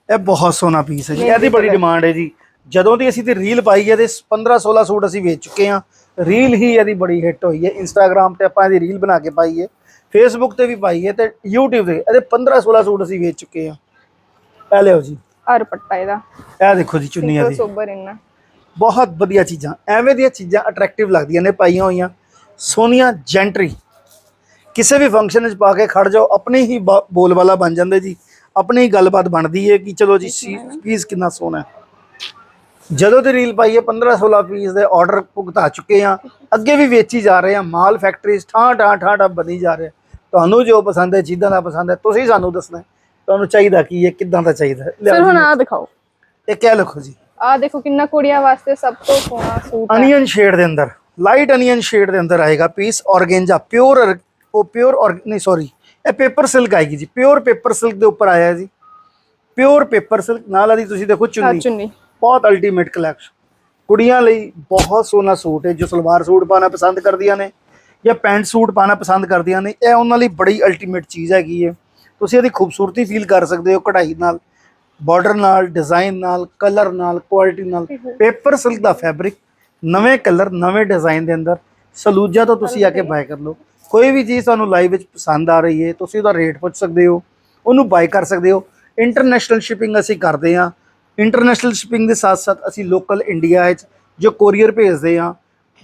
ਇਹ ਬਹੁਤ ਸੋਹਣਾ ਪੀਸ ਹੈ ਜੀ। ਇਹਦੀ ਬੜੀ। ਡਿਮਾਂਡ ਹੈ ਜੀ। ਜਦੋਂ ਦੀ ਅਸੀਂ ਤੇ ਰੀਲ ਪਾਈ ਹੈ ਤੇ 15 16 ਸੂਟ ਅਸੀਂ ਵੇਚ ਚੁੱਕੇ ਹਾਂ। ਰੀਲ ਹੀ ਇਹਦੀ ਬੜੀ ਹਿੱਟ ਹੋਈ ਹੈ। ਇੰਸਟਾਗ੍ਰam ਤੇ ਆਪਾਂ ਇਹਦੀ ਰੀਲ ਬਣਾ ਕੇ ਪਾਈ ਹੈ। ਫੇਸਬੁੱਕ ਤੇ ਵੀ ਪਾਈ ਹੈ ਤੇ YouTube ਤੇ। ਇਹਦੇ 15 16 ਸੂਟ ਅਸੀਂ ਵੇਚ ਚੁੱਕੇ ਹਾਂ। ਇਹ ਲਿਓ ਜੀ। ਆ ਦੁਪੱਟਾ ਇਹਦਾ। ਇਹ ਦੇਖੋ ਜੀ ਚੁੰਨੀਆਂ ਦੀ। ਸੋਬਰ ਇੰਨਾ। ਬਹੁਤ ਵਧੀਆ ਚੀਜ਼ਾਂ। ਐਵੇਂ ਦੀਆਂ ਚੀਜ਼ਾਂ ਅਟਰੈਕਟਿਵ ਲੱਗਦੀਆਂ ਨੇ ਪਾਈਆਂ ਹੋਈਆਂ। ਸੋਨੀਆ ਜੈਂਟਰੀ ਕਿਸੇ ਵੀ ਫੰਕਸ਼ਨ 'ਚ ਪਾ ਕੇ ਖੜ ਜਾਓ ਆਪਣੀ ਹੀ ਬ- ਬੋਲ ਵਾਲਾ ਬਣ ਜਾਂਦੇ ਜੀ। ਆਪਣੀ ਹੀ ਗੱਲਬਾਤ ਬਣਦੀ ਹੈ ਕਿ ਚਲੋ ਜੀ ਪੀਸ ਕਿੰਨਾ ਸੋਹਣਾ ਜਦੋਂ ਦੀ ਰੀਲ ਪਾਈ ਹੈ 15 16 ਪੀਸ ਦੇ ਆਰਡਰ ਭੁਗਤਾ ਚੁੱਕੇ ਆ ਅੱਗੇ ਵੀ ਵੇਚੀ ਜਾ ਰਹੇ ਆ ਮਾਲ ਫੈਕਟਰੀਜ਼ ਠਾਂ ਠਾਂ ਠਾਂ ਠਾਂ ਬਣੀ ਜਾ ਰਿਹਾ ਤੁਹਾਨੂੰ ਜੋ ਪਸੰਦ ਹੈ ਜਿੱਦਾਂ ਦਾ ਪਸੰਦ ਹੈ ਤੁਸੀਂ ਸਾਨੂੰ ਦੱਸਣਾ। ਤੁਹਾਨੂੰ ਚਾਹੀਦਾ ਕੀ ਹੈ ਕਿੱਦਾਂ ਦਾ ਚਾਹੀਦਾ ਹੈ। ਲਿਆਓ ਸਰ ਹੁਣ ਜੀ। ਆ ਦਿਖਾਓ। ਇਹ ਕਹਿ ਲਿਖੋ ਜੀ। ਆ ਦੇਖੋ ਕਿੰਨਾ ਕੁੜੀਆਂ ਵਾਸਤੇ ਸਭ ਤੋਂ ਸੋਹਣਾ ਸੂਟ ਹੈ। ਅਨੀਅਨ ਸ਼ੇਡ ਦੇ ਅੰਦਰ ਲਾਈਟ ਅਨੀਅਨ ਸ਼ੇਡ ਦੇ ਅੰਦਰ ਆਏਗਾ ਪੀਸ ਔਰਗੇਂਜਾ ਪਿਓਰ ਉਹ ਪਿਓਰ ਨਹੀਂ ਸੌਰੀ ਇਹ ਪੇਪਰ ਸਿਲਕ ਆਏਗੀ ਜੀ। ਪਿਓਰ ਪੇਪਰ ਸਿਲਕ ਦੇ ਉੱਪਰ ਆਇਆ ਹੈ ਜੀ। ਪਿਓਰ ਪੇਪਰ ਸਿਲਕ ਨਾਲ ਆਦੀ ਤੁਸੀਂ ਦੇਖੋ ਆ ਚੁੰਨੀ ਚੁੰਨੀ। ਬਹੁਤ ਅਲਟੀਮੇਟ ਕਲੈਕਸ਼ਨ ਕੁੜੀਆਂ ਲਈ ਬਹੁਤ ਸੋਹਣਾ ਸੂਟ ਹੈ ਜੋ ਸਲਵਾਰ ਸੂਟ ਪਾਣਾ ਪਸੰਦ ਕਰਦੀਆਂ ਨੇ। ਜਾਂ ਪੈਂਟ ਸੂਟ ਪਾਣਾ ਪਸੰਦ ਕਰਦੀਆਂ ਨੇ ਇਹ ਉਹਨਾਂ ਲਈ ਬੜੀ ਅਲਟੀਮੇਟ ਚੀਜ਼ ਹੈਗੀ ਹੈ ਤੁਸੀਂ ਇਹਦੀ ਖੂਬਸੂਰਤੀ ਫੀਲ ਕਰ ਸਕਦੇ ਹੋ ਕਢਾਈ ਨਾਲ ਬਾਰਡਰ ਨਾਲ ਡਿਜ਼ਾਈਨ ਨਾਲ ਕਲਰ ਨਾਲ ਕੁਆਲਿਟੀ ਨਾਲ। ਪੇਪਰ ਸਿਲਕ ਦਾ ਫੈਬਰਿਕ ਨਵੇਂ ਕਲਰ ਨਵੇਂ ਡਿਜ਼ਾਈਨ ਦੇ ਅੰਦਰ ਸਲੂਜਾ ਤੋਂ ਤੁਸੀਂ ਆ ਕੇ ਬਾਏ ਕਰ ਲਓ। ਕੋਈ ਵੀ ਚੀਜ਼ ਤੁਹਾਨੂੰ ਲਾਈਵ ਵਿੱਚ ਪਸੰਦ ਆ ਰਹੀ ਹੈ ਤੁਸੀਂ ਉਹਦਾ ਰੇਟ ਪੁੱਛ ਸਕਦੇ ਹੋ ਉਹਨੂੰ ਬਾਏ ਕਰ ਸਕਦੇ ਹੋ। ਇੰਟਰਨੈਸ਼ਨਲ ਸ਼ਿਪਿੰਗ ਅਸੀਂ ਕਰਦੇ ਹਾਂ। ਇੰਟਰਨੈਸ਼ਨਲ ਸ਼ਿਪਿੰਗ ਦੇ ਸਾਥ ਸਾਥ ਅਸੀਂ ਲੋਕਲ ਇੰਡੀਆ ਵਿੱਚ ਜੋ ਕੋਰੀਅਰ ਭੇਜਦੇ ਹਾਂ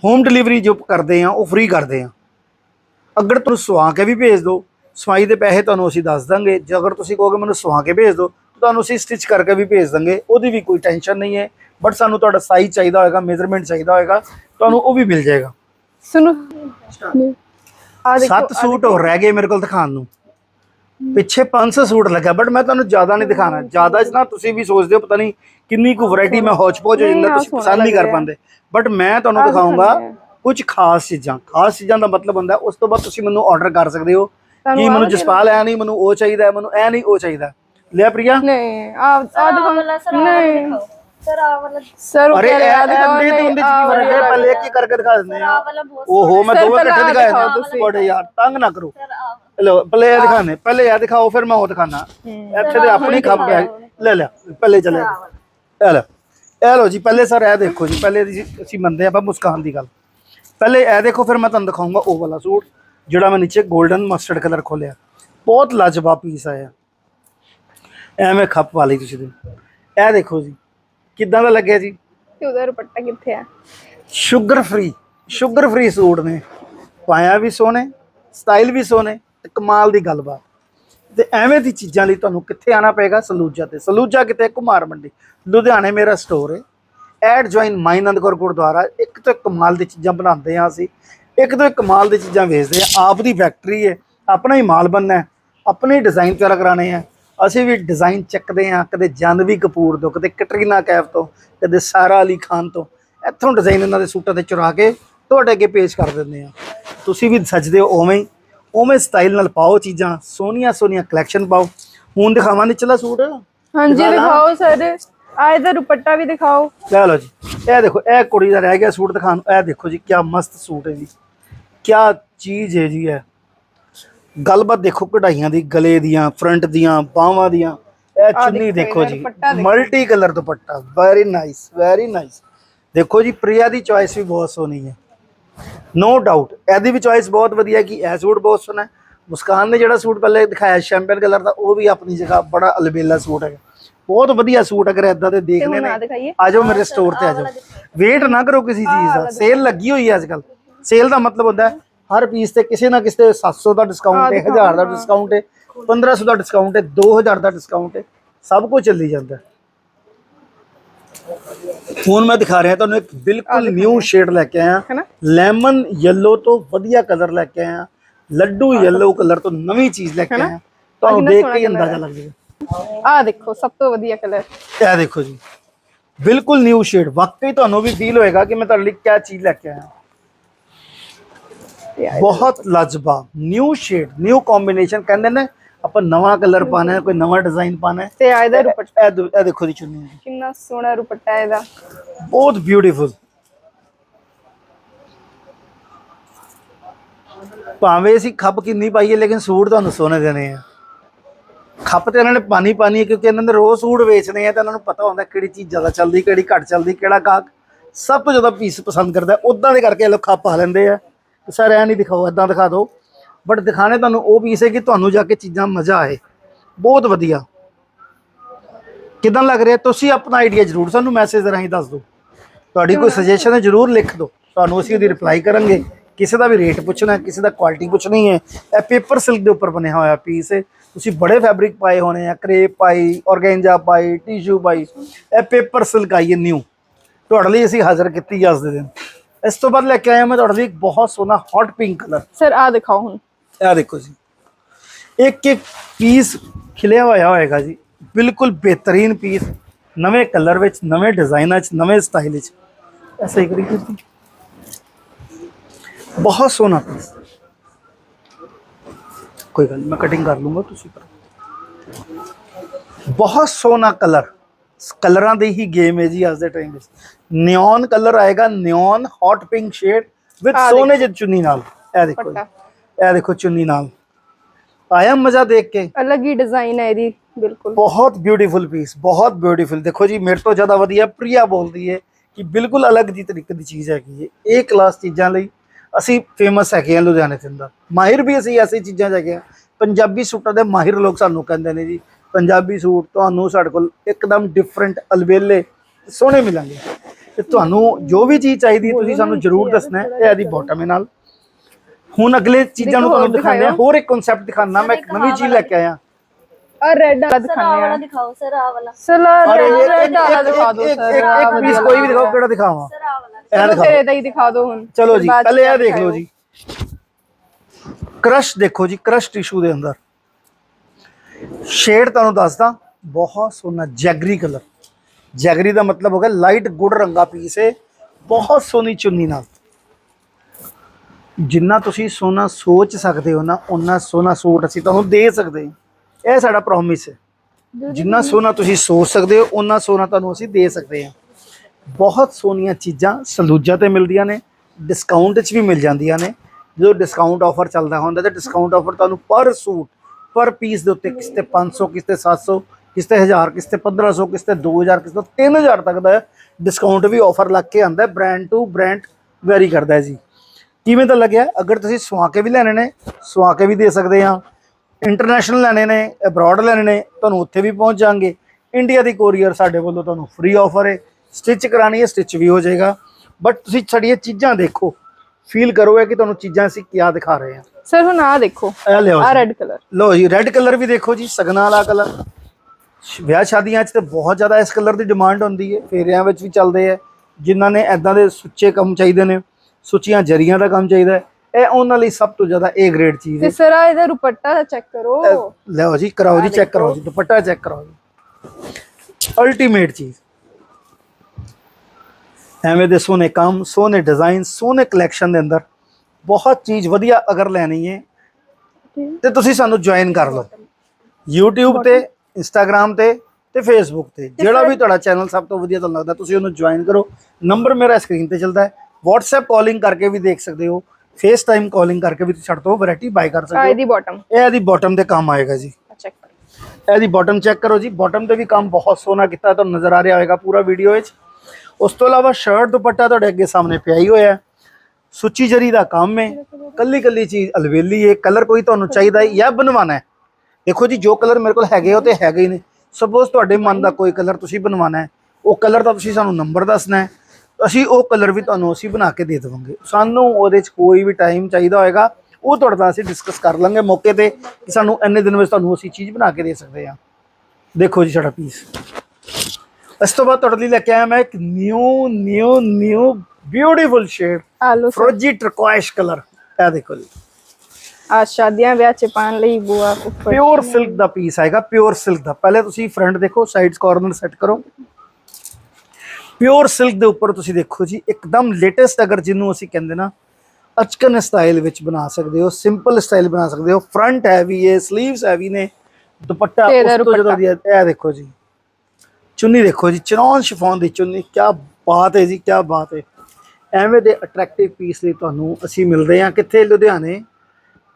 ਹੋਮ ਡਿਲੀਵਰੀ ਜੋ ਕਰਦੇ ਹਾਂ ਉਹ ਫ੍ਰੀ ਕਰਦੇ ਹਾਂ ਅਗਰ ਤੁਹਾਨੂੰ ਸਵਾ ਕੇ ਵੀ ਭੇਜ ਦਿਓ ਸਵਾਈ ਦੇ ਪੈਸੇ ਤੁਹਾਨੂੰ ਅਸੀਂ ਦੱਸ ਦਾਂਗੇ। ਜੇ ਅਗਰ ਤੁਸੀਂ ਕਹੋਗੇ ਮੈਨੂੰ ਸਵਾ ਕੇ ਭੇਜ ਦਿਓ ਤਾਂ ਤੁਹਾਨੂੰ ਅਸੀਂ ਸਟਿਚ ਕਰਕੇ ਵੀ ਭੇਜ ਦਾਂਗੇ। ਉਹਦੀ ਵੀ ਕੋਈ ਟੈਨਸ਼ਨ ਨਹੀਂ ਹੈ। ਬਟ ਸਾਨੂੰ ਤੁਹਾਡਾ ਸਾਈਜ਼ ਚਾਹੀਦਾ ਹੋਏਗਾ ਮੇਜ਼ਰਮੈਂਟ ਚਾਹੀਦਾ ਹੋਏਗਾ ਤੁਹਾਨੂੰ ਉਹ ਵੀ ਮਿਲ ਜਾਏਗਾ। ਸੁਣੋ। ਆ ਦੇਖੋ ਸੱਤ ਸੂਟ ਹੋਰ ਰਹਿ ਗਏ ਮੇਰੇ ਕੋਲ ਦਿਖਾਉਣ ਨੂੰ। ਪਿੱਛੇ 500 ਸੂਟ ਲੱਗਾ ਬਟ ਮੈਂ ਤੁਹਾਨੂੰ ਜ਼ਿਆਦਾ ਨਹੀਂ ਦਿਖਾਣਾ। ਜ਼ਿਆਦਾ ਚ ਨਾ ਤੁਸੀਂ ਵੀ ਸੋਚਦੇ ਹੋ ਪਤਾ ਨਹੀਂ ਕਿੰਨੀ ਕੁ ਵੈਰਾਈਟੀ ਮੈਂ ਹੌਚ ਪੌਚ ਹੋ ਨਹੀਂ, ਜਾਂਦਾ ਆਹ ਤੁਸੀਂ ਪਸੰਦ ਨਹੀਂ ਕਰ। ਪਾਉਂਦੇ। ਬਟ ਮੈਂ ਤੁਹਾਨੂੰ ਆ। ਕੁਝ ਖਾਸ ਚੀਜ਼ਾਂ। ਖਾਸ ਚੀਜ਼ਾਂ ਦਾ ਮਤਲਬ ਹੁੰਦਾ ਉਸ ਤੋਂ ਬਾਅਦ ਤੁਸੀਂ ਮੈਨੂੰ ਆਰਡਰ ਕਰ ਸਕਦੇ ਹੋ ਕਿ ਮੈਨੂੰ ਜਸਪਾਲ ਐ ਨਹੀਂ ਮੈਨੂੰ ਉਹ ਚਾਹੀਦਾ ਮੈਨੂੰ ਐ ਨਹੀਂ ਉਹ ਚਾਹੀਦਾ ਲਿਆ ਪ੍ਰਿਆ? ਨਹੀਂ ਆ ਆ ਦਿਖਾਓ। ਨਹੀਂ। ਸਰ ਆ ਵਾਲਾ ਸਰ ਉਹ ਅਰੇ ਕਹਿ ਰਿਹਾ ਇਹ ਦਿਖਾਓ। ਦੇ ਤੇ ਨਹੀਂ ਉਹਦੇ ਚ ਆਹ ਕੀ ਫ਼ਰਕ ਹੈ? ਵਾਲਾ ਪਹਿਲੇ ਇੱਕ ਹੀ ਕਰਕੇ ਦਿਖਾ ਦਿੰਦੇ ਆ ਓਹੋ ਮੈਂ ਪਹਿਲਾਂ ਇਕੱਠੇ ਤੁਸੀਂ। ਬੜੇ ਯਾਰ ਤੰਗ ਨਾ ਕਰੋ। ਸਰ ਆ ਲੋ ਪਹਿਲੇ ਇਹ ਦਿਖਾਣੇ ਪਹਿਲੇ ਇਹ ਦਿਖਾਓ ਫਿਰ ਮੈਂ ਉਹ ਦਿਖਾਣਾ ਇੱਥੇ ਤੇ ਆਪਣੀ ਖੱਪ ਗਿਆ ਲੈ ਲੈ ਪਹਿਲੇ ਚਲੇ। ਇਹ ਲੈ ਇਹ ਲੋ ਜੀ ਪਹਿਲੇ ਸਰ ਇਹ ਦੇਖੋ ਜੀ ਪਹਿਲੇ ਦੀ ਅਸੀਂ ਮੰਨਦੇ ਆਪਾਂ ਮੁਸਕਾਨ ਦੀ ਗੱਲ। ਪਹਿਲੇ ਇਹ ਦੇਖੋ ਫਿਰ ਮੈਂ ਤੁਹਾਨੂੰ ਦਿਖਾਊਂਗਾ ਉਹ ਵਾਲਾ ਸੂਟ ਜਿਹੜਾ ਮੈਂ ਨੀਚੇ 골ਡਨ ਮਸਟਰਡ ਕਲਰ ਖੋਲਿਆ। ਬਹੁਤ ਲਾਜਵਾਬ ਪੀਸ ਆਇਆ। ਐਵੇਂ ਖੱਪ ਵਾਲੀ ਤੁਸੀਂ ਦੇ ਇਹ ਦੇਖੋ ਜੀ ਕਿੱਦਾਂ ਦਾ ਲੱਗਿਆ ਜੀ? ਤੇ ਉਹਦਾ ਦੁਪੱਟਾ ਕਿੱਥੇ ਆ? Sugar free sugar free suit ਨੇ। ਪਾਇਆ ਵੀ ਸੋਹਣੇ ਸਟਾਈਲ ਵੀ ਸੋਹਣੇ। ਤੇ ਕਮਾਲ ਦੀ ਗੱਲਬਾਤ ਤੇ ਐਵੇਂ ਦੀ ਚੀਜ਼ਾਂ ਲਈ ਤੁਹਾਨੂੰ ਕਿੱਥੇ ਆਣਾ ਪਏਗਾ? ਸਲੂਜਾ ਤੇ। ਸਲੂਜਾ ਕਿਤੇ ਕੁਮਾਰ ਮੰਡੀ। ਲੁਧਿਆਣੇ ਮੇਰਾ ਸਟੋਰ ਹੈ। Adjoin Mai Nand Kaur gurdwara. ਇੱਕ ਤੋਂ ਇੱਕ ਕਮਾਲ ਦੀ ਚੀਜ਼ਾਂ ਬਣਾਉਂਦੇ ਹਾਂ ਅਸੀਂ। ਇੱਕ ਤੋਂ ਇੱਕ ਕਮਾਲ ਦੀ ਚੀਜ਼ਾਂ ਵੇਚਦੇ ਹਾਂ। ਆਪ ਦੀ ਫੈਕਟਰੀ ਹੈ। ਆਪਣਾ ਹੀ ਮਾਲ ਬਣਨਾ ਹੈ। ਆਪਣੇ ਡਿਜ਼ਾਈਨ ਤਿਆਰ ਕਰਾਣੇ ਆ। ਅਸੀਂ ਵੀ ਡਿਜ਼ਾਈਨ ਚੱਕਦੇ ਹਾਂ। ਕਦੇ ਜਾਨਵੀ ਕਪੂਰ ਤੋਂ, ਕਦੇ ਕਟਰੀਨਾ ਕੈਫ ਤੋਂ, ਕਦੇ ਸਾਰਾ ਅਲੀ ਖਾਨ ਤੋਂ। ਇੱਥੋਂ ਡਿਜ਼ਾਈਨ ਇਹਨਾਂ ਦੇ ਸੂਟਾਂ ਤੇ ਚੁਰਾ ਕੇ ਤੁਹਾਡੇ ਅੱਗੇ ਪੇਸ਼ ਕਰ ਦਿੰਦੇ ਆ ਤੁਸੀਂ ਵੀ ਸੱਜਦੇ ਹੋ ਉਵੇਂ ਹੀ। ਉਵੇਂ ਸਟਾਈਲ ਨਾਲ ਪਾਓ ਚੀਜ਼ਾਂ ਸੋਹਣੀਆਂ ਸੋਹਣੀਆਂ ਕਲੈਕਸ਼ਨ ਪਾਓ। ਹੁਣ ਦਿਖਾਵਾਂ ਨਿਚਲਾ ਸੂਟ। ਹਾਂਜੀ। ਦਿਖਾਓ ਸਰ। ਆ ਇਹਦਾ ਦੁਪੱਟਾ ਵੀ ਦਿਖਾਓ। ਲੈ ਲਓ ਜੀ। ਇਹ ਦੇਖੋ ਇਹ ਕੁੜੀ ਦਾ ਰਹਿ ਗਿਆ ਸੂਟ ਦਿਖਾਣ ਇਹ ਦੇਖੋ ਜੀ ਕੀ ਮਸਤ ਸੂਟ ਹੈ ਜੀ। ਕੀ ਚੀਜ਼ ਹੈ ਜੀ ਇਹ। ਗੱਲਬਾਤ ਦੇਖੋ ਕਢਾਈਆਂ ਦੀ ਗਲੇ ਦੀਆਂ ਫਰੰਟ ਦੀਆਂ ਬਾਹਾਂ ਦੀਆਂ। ਇਹ ਚੁੰਨੀ ਦੇਖੋ ਜੀ। Multi colour dupatta. Very nice very nice ਦੇਖੋ ਜੀ ਪ੍ਰਿਆ ਦੀ ਚੋਇਸ ਵੀ ਬਹੁਤ ਸੋਹਣੀ ਹੈ। ਨੋ ਡਾਊਟ ਇਹਦੀ ਵੀ ਚੋਇਸ ਬਹੁਤ ਵਧੀਆ ਕਿ ਇਹ ਸੂਟ ਬਹੁਤ ਸੋਹਣਾ ਹੈ। ਮੁਸਕਾਨ ਨੇ ਜਿਹੜਾ ਸੂਟ ਪਹਿਲੇ ਦਿਖਾਇਆ ਸ਼ੈਂਪੀਅਨ ਕਲਰ ਦਾ ਉਹ ਵੀ ਆਪਣੀ ਜਗ੍ਹਾ ਬੜਾ ਅਲਬੇਲਾ ਸੂਟ ਹੈ ਬਹੁਤ ਵਧੀਆ ਸੂਟ ਅਗਰ ਇਦਾਂ ਦੇ ਆ ਨੇ। ਆ ਜਾਓ ਮੇਰੇ ਸਟੋਰ ਤੇ ਆ ਜਾਓ ਵੇਟ ਨਾ ਕਰੋ ਕਿਸੇ ਚੀਜ਼ ਦਾ। ਸੇਲ ਲੱਗੀ ਹੋਈ ਹੈ ਅੱਜ ਕੱਲ ਸੇਲ ਦਾ ਮਤਲਬ ਹੁੰਦਾ ਹੈ ਹਰ ਪੀਸ ਤੇ ਕਿਸੇ ਨਾ ਕਿਸੇ ਤੇ 700 ਦਾ ਡਿਸਕਾਊਂਟ ਹੈ 1000 ਦਾ ਡਿਸਕਾਊਂਟ ਹੈ 1500 ਦਾ ਡਿਸਕਾਊਂਟ ਹੈ 2000 ਦਾ ਡਿਸਕਾਊਂਟ ਹੈ। ਸਭ ਕੁਝ ਚੱਲੀ ਜਾਂਦਾ। ਹੁਣ ਮੈਂ ਦਿਖਾ ਰਿਹਾ ਤੁਹਾਨੂੰ ਇੱਕ ਬਿਲਕੁਲ ਨਿਊ ਸ਼ੇਡ ਲੈ ਕੇ ਆਇਆ ਹੈਨਾ ਲੈਮਨ ਯੈਲੋ ਤੋਂ ਵਧੀਆ ਕਲਰ ਲੈ ਕੇ ਆਇਆ ਲੱਡੂ ਯੈਲੋ ਕਲਰ ਤੋਂ ਨਵੀਂ ਚੀਜ਼ ਲੈ ਕੇ ਆਇਆ ਤੁਹਾਨੂੰ ਕਿੰਨਾ ਦੇਖ ਸੋਹਣਾ ਕੇ ਹੀ colour ਅੰਦਾਜ਼ਾ ਹੈ। ਲੱਗ ਜਾਏਗਾ ਆ ਦੇਖੋ ਸਭ ਤੋਂ ਵਧੀਆ ਕਲਰ ਇਹ ਦੇਖੋ ਜੀ ਬਿਲਕੁਲ ਨਿਊ ਸ਼ੇਡ ਵਾਕਈ ਤੁਹਾਨੂੰ ਵੀ ਫੀਲ ਹੋਏਗਾ ਕਿ ਮੈਂ ਤੁਹਾਡੇ ਲਈ ਕੀ ਚੀਜ਼ ਲੈ ਕੇ ਆਇਆ ਬਹੁਤ ਲਾਜਵਾਬ ਨਿਊ ਸ਼ੇਡ ਨਿਊ ਕੰਬੀਨੇਸ਼ਨ ਕਹਿੰਦੇ ਨੇ ਆਪਾਂ ਨਵਾਂ ਕਲਰ ਪਾਣਾ ਹੈ ਕੋਈ ਨਵਾਂ ਡਿਜ਼ਾਈਨ ਪਾਣਾ ਹੈ। ਤੇ ਇਹਦਾ ਦੁਪੱਟਾ? ਇਹ ਦੋ- ਇਹ ਦੇਖੋ ਦੀ ਚੁੰਨੀ। ਕਿੰਨਾ ਸੋਹਣਾ ਦੁਪੱਟਾ ਹੈ ਇਹਦਾ। ਬਹੁਤ ਬਿਊਟੀਫੁਲ ਭਾਵੇਂ ਅਸੀਂ ਖੱਪ ਕਿੰਨੀ ਪਾਈਏ ਲੇਕਿਨ ਸੂਟ ਤੁਹਾਨੂੰ ਸੋਹਣੇ ਦੇਣੇ ਆ। ਖੱਪ ਤੇ ਇਹਨਾਂ ਨੇ ਪਾਣੀ ਪਾਣੀ ਹੈ ਕਿਉਂਕਿ ਇਹਨਾਂ ਨੇ ਰੋਜ਼ ਸੂਟ ਵੇਚਣੇ ਆ ਤਾਂ ਇਹਨਾਂ ਨੂੰ ਪਤਾ ਹੁੰਦਾ ਕਿਹੜੀ ਚੀਜ਼ ਜ਼ਿਆਦਾ ਚੱਲਦੀ ਕਿਹੜੀ ਘੱਟ ਚੱਲਦੀ ਕਿਹੜਾ ਗਾਹਕ ਸਭ ਤੋਂ ਜ਼ਿਆਦਾ ਪੀਸ ਪਸੰਦ ਕਰਦਾ ਉਦਾਂ ਦੇ ਕਰਕੇ ਇਹ ਲੋਕ ਖੱਪ ਪਾ ਲੈਂਦੇ ਆ। ਸਰ ਐ ਨਹੀਂ ਦਿਖਾਓ ਇਦਾਂ ਦਿਖਾ ਦਿਓ। ਬਟ ਦਿਖਾਣੇ ਤੁਹਾਨੂੰ ਉਹ ਪੀਸ ਹੈ ਕਿ ਤੁਹਾਨੂੰ ਜਾ ਕੇ ਚੀਜ਼ਾਂ ਮਜ਼ਾ ਆਏ। ਬਹੁਤ ਵਧੀਆ। ਕਿਦਾਂ ਲੱਗ ਰਿਹਾ? ਤੁਸੀਂ ਆਪਣਾ ਆਈਡੀਆ ਜਰੂਰ ਸਾਨੂੰ ਮੈਸੇਜ ਰਾਹੀਂ ਦੱਸ ਦਿਓ। ਤੁਹਾਡੀ ਕੋਈ ਸੁਜੈਸ਼ਨ ਹੈ, ਜਰੂਰ ਲਿਖ ਦਿਓ। ਤੁਹਾਨੂੰ ਅਸੀਂ ਉਹਦੀ ਰਿਪਲਾਈ ਕਰਾਂਗੇ। ਕਿਸੇ ਦਾ ਵੀ ਰੇਟ ਪੁੱਛਣਾ ਕਿਸੇ ਦਾ ਕੁਆਲਿਟੀ ਪੁੱਛਣੀ ਹੈ, ਇਹ ਪੇਪਰ ਸਿਲਕ ਦੇ ਉੱਪਰ ਬਣਿਆ ਹੋਇਆ ਪੀਸ ਹੈ। ਤੁਸੀਂ ਬੜੇ ਫੈਬਰਿਕ ਪਾਏ ਹੋਣੇ ਆ ਕਰੇਪ ਪਾਈ ਔਰਗੈਂਜਾ ਪਾਈ ਟਿਸ਼ੂ ਪਾਈ, ਇਹ ਪੇਪਰ ਸਿਲਕ ਆਈ ਹੈ ਨਿਊ ਤੁਹਾਡੇ ਲਈ ਅਸੀਂ ਹਾਜ਼ਰ ਕੀਤੀ ਅੱਜ ਦੇ ਦਿਨ। ਇਸ ਤੋਂ ਬਾਅਦ ਲੈ ਕੇ ਆਇਆ ਮੈਂ ਤੁਹਾਡੇ ਲਈ ਇੱਕ ਬਹੁਤ ਸੋਹਣਾ ਹੌਟ ਪਿੰਕ ਕਲਰ ਸਰ ਆ ਦਿਖਾਓ ਹੁਣ। ਇਹ ਦੇਖੋ ਜੀ। ਇੱਕ ਇੱਕ ਪੀਸ ਖਿਲਿਆ ਹੋਇਆ ਹੋਏਗਾ ਜੀ। ਬਿਲਕੁਲ ਬਿਹਤਰੀਨ ਪੀਸ ਨਵੇਂ ਕਲਰ ਵਿੱਚ ਨਵੇਂ ਡਿਜ਼ਾਈਨਾਂ 'ਚ ਨਵੇਂ ਸਟਾਈਲ ਵਿੱਚ। ਐਸਾ ਹੀ ਕਰੀ ਕੀਤੀ ਬਹੁਤ ਸੋਹਣਾ ਪੀਸ ਕੋਈ ਗੱਲ ਮੈਂ ਕਟਿੰਗ ਕਰ ਲੂੰਗਾ ਤੁਸੀਂ ਕਰੋ। ਬਹੁਤ ਸੋਹਣਾ ਕਲਰ ਕਲਰਾਂ ਦੀ ਹੀ ਗੇਮ ਹੈ ਜੀ ਅੱਜ ਦੇ ਟਾਈਮ ਵਿੱਚ। ਨਿਓਨ ਕਲਰ ਆਏਗਾ neon hot pink shade with ਸੋਨੇ ਜਿਹੀ ਚੁੰਨੀ ਨਾਲ। ਇਹ ਦੇਖੋ ਇਹ ਦੇਖੋ ਚੁੰਨੀ ਨਾਲ। ਆਇਆ ਮਜ਼ਾ ਦੇਖ ਕੇ? ਅਲੱਗ ਹੀ ਡਿਜ਼ਾਈਨ ਹੈ ਇਹਦੀ ਬਿਲਕੁਲ। ਬਹੁਤ ਬਿਊਟੀਫੁਲ ਪੀਸ ਬਹੁਤ ਬਿਊਟੀਫੁਲ ਦੇਖੋ ਜੀ ਮੇਰੇ ਤੋਂ ਜ਼ਿਆਦਾ ਵਧੀਆ ਪ੍ਰਿਆ ਬੋਲਦੀ ਹੈ ਕਿ ਬਿਲਕੁਲ ਅਲੱਗ ਜੀ ਤਰੀਕੇ ਦੀ ਚੀਜ਼ ਹੈਗੀ ਹੈ। ਇਹ ਕਲਾਸ ਚੀਜ਼ਾਂ ਲਈ ਅਸੀਂ ਫੇਮਸ ਹੈਗੇ ਆ ਲੁਧਿਆਣੇ ਦੇ ਅੰਦਰ। ਮਾਹਿਰ ਵੀ ਅਸੀਂ ਐਸੀ ਚੀਜ਼ਾਂ ਹੈਗੇ ਆ ਪੰਜਾਬੀ ਸੂਟਾਂ ਦੇ ਮਾਹਿਰ ਲੋਕ ਸਾਨੂੰ ਕਹਿੰਦੇ ਨੇ ਜੀ ਪੰਜਾਬੀ ਸੂਟ ਤੁਹਾਨੂੰ ਸਾਡੇ ਕੋਲ ਇੱਕਦਮ ਡਿਫਰੈਂਟ ਅਲਬੇਲੇ ਸੋਹਣੇ ਮਿਲਣਗੇ ਤੇ ਤੁਹਾਨੂੰ ਜੋ ਵੀ ਚੀਜ਼ ਚਾਹੀਦੀ ਤੁਸੀਂ ਸਾਨੂੰ ਜ਼ਰੂਰ ਦੱਸਣਾ ਹੈ। ਇਹ ਇਹਦੀ ਬਾਟਮ ਨਾਲ। ਹੁਣ ਅਗਲੇ ਚੀਜ਼ਾਂ ਨੂੰ ਤੁਹਾਨੂੰ ਦਿਖਾਉਂਦੇ ਆ। ਹੋਰ ਇੱਕ ਕਨਸੈਪਟ ਦਿਖਾਉਣਾ ਮੈਂ ਇੱਕ ਨਵੀਂ ਚੀਜ਼ ਲੈ ਕੇ ਆਇਆ। ਆ ਰੈੱਡ ਵਾਲਾ ਦਿਖਾਣੇ ਆ ਦਿਖਾਓ ਸਰ ਆਹ ਵਾਲਾ। ਸਰ ਰੈੱਡ ਵਾਲਾ ਦਿਖਾ ਦਿਓ ਸਰ ਇੱਕ ਇੱਕ ਪੀਸ ਕੋਈ ਵੀ ਦਿਖਾਓ। ਕਿਹੜਾ ਦਿਖਾਵਾਂ? ਸਰ ਆਹ ਵਾਲਾ ਤੇਰੇ ਦਾ ਹੀ ਦਿਖਾ ਦਿਓ ਹੁਣ। ਚਲੋ ਜੀ ਪਹਿਲੇ ਇਹ ਦੇਖ ਲਓ। ਜੀ। ਕ੍ਰਸ਼ ਦੇਖੋ ਜੀ ਕ੍ਰਸ਼ ਟਿਸ਼ੂ ਦੇ ਅੰਦਰ। ਸ਼ੇਡ ਤੁਹਾਨੂੰ ਦੱਸਦਾ ਬਹੁਤ ਸੋਹਣਾ ਜੈਗਰੀ ਕਲਰ ਜੈਗਰੀ ਦਾ ਮਤਲਬ ਹੋ ਗਿਆ ਲਾਈਟ ਗੁੱਡ ਰੰਗਾ ਪੀਸ ਹੈ ਬਹੁਤ ਸੋਹਣੀ ਚੁੰਨੀ ਨਾਲ। ਜਿੰਨਾ ਤੁਸੀਂ ਸੋਨਾ ਸੋਚ ਸਕਦੇ ਹੋ ਨਾ ਉਨਾ ਸੋਨਾ ਸੂਟ ਅਸੀਂ ਤੁਹਾਨੂੰ ਦੇ ਸਕਦੇ ਹਾਂ। ਇਹ ਸਾਡਾ ਪ੍ਰੋਮਿਸ ਹੈ। ਜਿੰਨਾ ਸੋਨਾ ਤੁਸੀਂ ਸੋਚ ਸਕਦੇ ਹੋ ਉਨਾ ਸੋਨਾ ਤੁਹਾਨੂੰ ਅਸੀਂ ਦੇ ਸਕਦੇ ਹਾਂ। ਬਹੁਤ ਸੋਹਣੀਆਂ ਚੀਜ਼ਾਂ ਸਲੂਜਾ ਤੇ ਮਿਲਦੀਆਂ ਨੇ ਡਿਸਕਾਊਂਟ 'ਚ ਵੀ ਮਿਲ ਜਾਂਦੀਆਂ ਨੇ। ਜਦੋਂ ਡਿਸਕਾਊਂਟ ਆਫਰ ਚੱਲਦਾ ਹੁੰਦਾ ਤੇ ਡਿਸਕਾਊਂਟ ਆਫਰ ਤੁਹਾਨੂੰ ਪਰ ਸੂਟ ਪਰ ਪੀਸ ਦੇ ਉੱਤੇ ਕਿਸ ਤੇ 500 ਕਿਸ ਤੇ 700 ਕਿਸ ਤੇ 1000 ਕਿਸ ਤੇ 1500 ਕਿਸ ਤੇ 2000 ਕਿਸ ਤੇ 3000 ਤੱਕ ਦਾ ਡਿਸਕਾਊਂਟ ਵੀ ਆਫਰ ਲੱਗ ਕੇ ਆਂਦਾ ਬ੍ਰਾਂਡ ਟੂ ਬ੍ਰਾਂਡ ਵੈਰੀ ਕਰਦਾ ਹੈ ਜੀ। ਕਿਵੇਂ ਤਾਂ ਲੱਗਿਆ? ਅਗਰ ਤੁਸੀਂ ਸਵਾ ਕੇ ਵੀ ਲੈਣੇ ਨੇ ਸਵਾ ਕੇ ਵੀ ਦੇ ਸਕਦੇ ਆ ਇੰਟਰਨੈਸ਼ਨਲ ਲੈਣੇ ਨੇ ਅਬਰਾਡ ਲੈਣੇ ਨੇ ਤੁਹਾਨੂੰ ਉੱਥੇ ਵੀ ਪਹੁੰਚ ਜਾਣਗੇ। ਇੰਡੀਆ ਦੀ ਕੋਰੀਅਰ ਸਾਡੇ ਵੱਲੋਂ ਤੁਹਾਨੂੰ ਫ੍ਰੀ ਆਫਰ ਹੈ। ਸਟਿਚ ਕਰਾਣੀ ਹੈ ਸਟਿਚ ਵੀ ਹੋ ਜਾਏਗਾ। ਬਟ ਤੁਸੀਂ ਸਾਡੀਆਂ ਚੀਜ਼ਾਂ ਦੇਖੋ। ਫੀਲ ਕਰੋ ਇਹ ਕਿ ਤੁਹਾਨੂੰ ਚੀਜ਼ਾਂ ਅਸੀਂ ਕਿਆ ਦਿਖਾ ਰਹੇ ਹਾਂ। ਸਰ ਹੁਣ ਆ ਦੇਖੋ। ਇਹ ਲਿਓ ਆ। ਰੈੱਡ ਕਲਰ ਲਓ ਜੀ ਰੈੱਡ ਕਲਰ ਵੀ ਦੇਖੋ ਜੀ ਸਗਨਾ ਵਾਲਾ ਕਲਰ ਵਿਆਹ ਸ਼ਾਦੀਆਂ 'ਚ ਤੇ ਬਹੁਤ ਜ਼ਿਆਦਾ ਇਸ ਕਲਰ ਦੀ ਡਿਮਾਂਡ ਹੁੰਦੀ ਹੈ। ਫੇਰਿਆਂ ਵਿੱਚ ਵੀ ਚੱਲਦੇ ਆ ਜਿਨ੍ਹਾਂ ਨੇ ਐਦਾਂ ਦੇ ਸੁੱਚੇ ਕੰਮ ਚਾਹੀਦੇ ਨੇ। ਸੁੱਚੀਆਂ ਜਰੀਆਂ ਦਾ ਕੰਮ ਚਾਹੀਦਾ ਹੈ। ਇਹ ਉਹਨਾਂ ਲਈ ਸਭ ਤੋਂ ਜ਼ਿਆਦਾ ਏ ਗ੍ਰੇਡ ਚੀਜ਼ ਹੈ। ਤੇ ਸਰ ਇਹਦਾ ਦੁਪੱਟਾ ਚੈੱਕ ਕਰੋ। ਲਓ ਜੀ ਕਰਾਓ ਜੀ ਚੈੱਕ ਕਰਾਓ ਜੀ ਦੁਪੱਟਾ ਚੈੱਕ ਕਰਾਓ ਜੀ। ਅਲਟੀਮੇਟ ਚੀਜ਼। ਐਵੇਂ ਦੇ ਸੋਹਣੇ ਕੰਮ ਸੋਹਣੇ ਡਿਜ਼ਾਈਨ ਸੋਹਣੇ ਕਲੈਕਸ਼ਨ ਦੇ ਅੰਦਰ ਬਹੁਤ ਚੀਜ਼ ਵਧੀਆ ਅਗਰ ਲੈਣੀ ਹੈ ਤੇ ਤੁਸੀਂ ਸਾਨੂੰ ਜੁਆਇਨ ਕਰ ਲਓ। YouTube ਤੇ Instagram ਤੇ ਤੇ Facebook ਤੇ। ਜਿਹੜਾ ਵੀ ਤੁਹਾਡਾ ਚੈਨਲ ਸਭ ਤੋਂ ਵਧੀਆ ਤੁਹਾਨੂੰ ਲੱਗਦਾ ਤੁਸੀਂ ਉਹਨੂੰ ਜੁਆਇਨ ਕਰੋ। ਨੰਬਰ ਮੇਰਾ ਸਕਰੀਨ ਤੇ ਚੱਲਦਾ ਹੈ। WhatsApp ਕਾਲਿੰਗ ਕਰਕੇ ਵੀ ਦੇਖ ਸਕਦੇ ਹੋ FaceTime ਕਾਲਿੰਗ ਕਰਕੇ ਵੀ ਤੁਸੀਂ ਸਾਡੇ ਤੋਂ ਵੈਰਾਈਟੀ ਬਾਈ ਕਰ ਸਕਦੇ ਹੋ ਇਹਦੀ ਬਾਟਮ ਇਹ ਇਹਦੀ ਬਾਟਮ ਤੇ ਕੰਮ ਆਏਗਾ ਜੀ। ਚੈੱਕ ਕਰੋ। ਇਹਦੀ ਬਾਟਮ ਚੈੱਕ ਕਰੋ ਜੀ। ਬਾਟਮ ਤੇ ਵੀ ਕੰਮ ਬਹੁਤ ਸੋਹਣਾ ਕੀਤਾ ਤੁਹਾਨੂੰ ਨਜ਼ਰ ਆ ਰਿਹਾ ਹੋਵੇਗਾ ਪੂਰਾ ਵੀਡੀਓ ਵਿੱਚ। ਉਸ ਤੋਂ ਇਲਾਵਾ ਸ਼ਰਟ ਦੁਪੱਟਾ ਤੁਹਾਡੇ ਅੱਗੇ ਸਾਹਮਣੇ ਪਿਆ ਹੀ ਹੋਇਆ ਸੁੱਚੀ ਜਰੀ ਦਾ ਕੰਮ ਹੈ। ਕੱਲੀ ਕੱਲੀ ਚੀਜ਼ ਅਲਵੇਲੀ ਹੈ। ਕਲਰ ਕੋਈ ਤੁਹਾਨੂੰ ਚਾਹੀਦਾ ਹੈ ਜਾਂ ਬਣਵਾਣਾ ਹੈ। ਦੇਖੋ ਜੀ ਜੋ ਕਲਰ ਮੇਰੇ ਕੋਲ ਹੈਗੇ ਉਹ ਤੇ ਹੈਗੇ ਹੀ ਨੇ। ਸਪੋਜ਼ ਤੁਹਾਡੇ ਮਨ ਦਾ ਕੋਈ ਕਲਰ ਤੁਸੀਂ ਬਣਵਾਣਾ ਹੈ। ਉਹ ਕਲਰ ਦਾ ਤੁਸੀਂ ਸਾਨੂੰ ਨੰਬਰ ਦੱਸਣਾ ਹੈ। ਅਸੀਂ ਉਹ ਕਲਰ ਵੀ ਤੁਹਾਨੂੰ ਅਸੀਂ ਬਣਾ ਕੇ ਦੇ ਦੇਵਾਂਗੇ। ਸਾਨੂੰ ਉਹਦੇ 'ਚ ਕੋਈ ਵੀ ਟਾਈਮ ਚਾਹੀਦਾ ਹੋਏਗਾ ਉਹ ਤੁਹਾਡੇ ਨਾਲ ਅਸੀਂ ਡਿਸਕਸ ਕਰ ਲਾਂਗੇ ਮੌਕੇ ਤੇ ਕਿ ਸਾਨੂੰ ਇੰਨੇ ਦਿਨ ਵਿੱਚ ਤੁਹਾਨੂੰ ਅਸੀਂ ਚੀਜ਼ ਬਣਾ ਕੇ ਦੇ ਸਕਦੇ ਹਾਂ। ਦੇਖੋ ਜੀ ਸਾਡਾ ਪੀਸ ਇਸ ਤੋਂ ਬਾਅਦ ਤੁਹਾਡੇ ਲਈ ਲੈ ਕੇ ਆਇਆ ਮੈਂ ਇੱਕ new new new beautiful shade ਫਰੋਜੀ turquoise colour ਇਹ ਦੇਖੋ ਜੀ। ਆ ਸ਼ਾਦੀਆਂ ਵਿਆਹ ਚ ਪਾਣ ਲਈ ਬੂਆ ਉੱਪਰ। ਪਿਓਰ ਸਿਲਕ ਦਾ ਪੀਸ ਆਏਗਾ ਪਿਓਰ ਸਿਲਕ ਦਾ। ਪਹਿਲੇ ਤੁਸੀਂ ਫਰੰਟ ਦੇਖੋ ਸਾਈਡਸ ਕਾਰਨਰ ਸੈੱਟ ਕਰੋ। ਪਿਓਰ ਸਿਲਕ ਦੇ ਉੱਪਰ ਤੁਸੀਂ ਦੇਖੋ ਜੀ ਇੱਕਦਮ ਲੇਟੈਸਟ ਅਗਰ ਜਿਹਨੂੰ ਅਸੀਂ ਕਹਿੰਦੇ ਨਾ ਅਚਕਨ ਸਟਾਈਲ ਵਿੱਚ ਬਣਾ ਸਕਦੇ ਹੋ ਸਿੰਪਲ ਸਟਾਈਲ ਬਣਾ ਸਕਦੇ ਹੋ। ਫਰੰਟ ਹੈਵੀ ਹੈ ਸਲੀਵਸ ਹੈਵੀ ਨੇ ਦੁਪੱਟਾ ਉਸ ਤੋਂ ਜਦੋਂ। ਦੀ ਇਹ ਦੇਖੋ ਜੀ। ਚੁੰਨੀ ਦੇਖੋ ਜੀ ਚਨੌਨ ਸ਼ਿਫੋਨ ਦੀ ਚੁੰਨੀ ਕੀ ਬਾਤ ਹੈ ਜੀ ਕੀ ਬਾਤ ਹੈ। ਐਵੇਂ ਦੇ ਅਟਰੈਕਟਿਵ ਪੀਸ ਲਈ ਤੁਹਾਨੂੰ ਅਸੀਂ ਮਿਲਦੇ ਹਾਂ। ਕਿੱਥੇ? ਲੁਧਿਆਣੇ।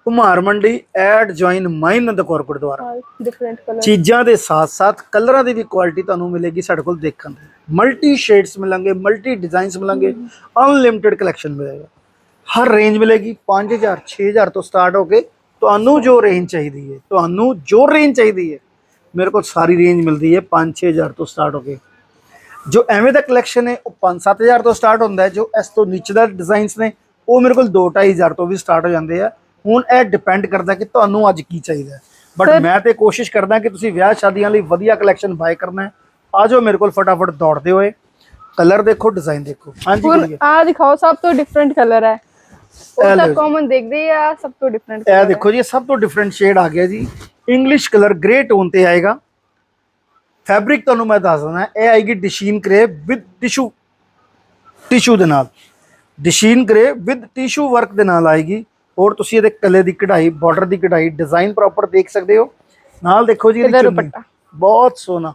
ਕੁਮਾਰ ਮੰਡੀ ਐਡ ਜੁਆਇਨ ਮਾਈਨੰਦ ਕਾਰਪੋਰੇਟ ਦੁਆਰਾ ਡਿਫਰੈਂਟ ਕਲਰ ਚੀਜ਼ਾਂ ਦੇ ਸਾਥ-ਸਾਥ ਕਲਰਾਂ ਦੀ ਵੀ ਕੁਆਲਿਟੀ ਤੁਹਾਨੂੰ ਮਿਲੇਗੀ ਸਾਡੇ ਕੋਲ ਦੇਖਣ ਦੀ। ਮਲਟੀ ਸ਼ੇਡਸ ਮਿਲਣਗੇ ਮਲਟੀ ਡਿਜ਼ਾਈਨਸ ਮਿਲਣਗੇ ਅਨਲਿਮਿਟਿਡ ਕਲੈਕਸ਼ਨ ਮਿਲੇਗਾ। ਹਰ ਰੇਂਜ ਮਿਲੇਗੀ 5000 6000 ਤੋਂ ਸਟਾਰਟ ਹੋ ਕੇ ਤੁਹਾਨੂੰ ਜੋ ਰੇਂਜ ਚਾਹੀਦੀ ਹੈ ਤੁਹਾਨੂੰ ਜੋ ਰੇਂਜ ਚਾਹੀਦੀ ਹੈ ਮੇਰੇ ਕੋਲ ਸਾਰੀ ਰੇਂਜ ਮਿਲਦੀ ਹੈ 5-6000 ਤੋਂ ਸਟਾਰਟ ਹੋ ਕੇ। ਜੋ ਐਵੇਂ ਦਾ ਕਲੈਕਸ਼ਨ ਹੈ ਉਹ 5-7000 ਤੋਂ ਸਟਾਰਟ ਹੁੰਦਾ ਹੈ ਜੋ ਇਸ ਤੋਂ ਨੀਚੇ ਦਾ ਡਿਜ਼ਾਈਨਸ ਨੇ ਉਹ ਮੇਰੇ ਕੋਲ 2-2500 ਤੋਂ ਵੀ ਸਟਾਰਟ ਹੋ ਜਾਂਦੇ ਆ। ਹੁਣ ਇਹ ਡਿਪੈਂਡ ਕਰਦਾ ਕਿ ਤੁਹਾਨੂੰ ਅੱਜ ਕੀ ਚਾਹੀਦਾ ਬਟ ਮੈਂ ਤੇ ਕੋਸ਼ਿਸ਼ ਕਰਦਾ ਕਿ ਤੁਸੀਂ ਵਿਆਹ ਸ਼ਾਦੀਆਂ ਲਈ ਵਧੀਆ ਕਲੈਕਸ਼ਨ ਬਾਏ ਕਰਨਾ ਹੈ। ਆ ਜਾਓ ਮੇਰੇ ਕੋਲ ਫਟਾਫਟ ਦੌੜਦੇ ਹੋਏ। ਕਲਰ ਦੇਖੋ ਡਿਜ਼ਾਈਨ ਦੇਖੋ। ਹਾਂਜੀ ਆ ਦਿਖਾਓ ਸਭ ਤੋਂ ਡਿਫਰੈਂਟ ਕਲਰ ਹੈ। ਉਹ ਤਾਂ। ਕਾਮਨ ਦੇਖਦੇ ਆ ਸਭ ਤੋਂ ਡਿਫਰੈਂਟ ਇਹ ਦੇਖੋ ਜੀ ਸਭ ਤੋਂ ਡਿਫਰੈਂਟ ਸ਼ੇਡ ਆ ਗਿਆ ਜੀ। ਇੰਗਲਿਸ਼ ਕਲਰ ਗ੍ਰੇ ਟੋਨ ਤੇ ਆਏਗਾ। ਫੈਬਰਿਕ ਤੁਹਾਨੂੰ ਮੈਂ ਦੱਸ ਦਿੰਦਾ ਇਹ ਆਏਗੀ design crepe with tissue tissue ਦੇ ਨਾਲ। Design grey with tissue work ਦੇ ਨਾਲ ਆਏਗੀ। ਔਰ ਤੁਸੀਂ ਇਹਦੇ ਕੱਲੇ ਦੀ ਕਢਾਈ ਬਾਰਡਰ ਦੀ ਕਢਾਈ ਡਿਜ਼ਾਈਨ ਪ੍ਰੋਪਰ ਦੇਖ ਸਕਦੇ ਹੋ। ਨਾਲ ਦੇਖੋ ਜੀ ਇਹਦੀ ਚੁੰਨੀ ਦੁਪੱਟਾ। ਬਹੁਤ ਸੋਹਣਾ।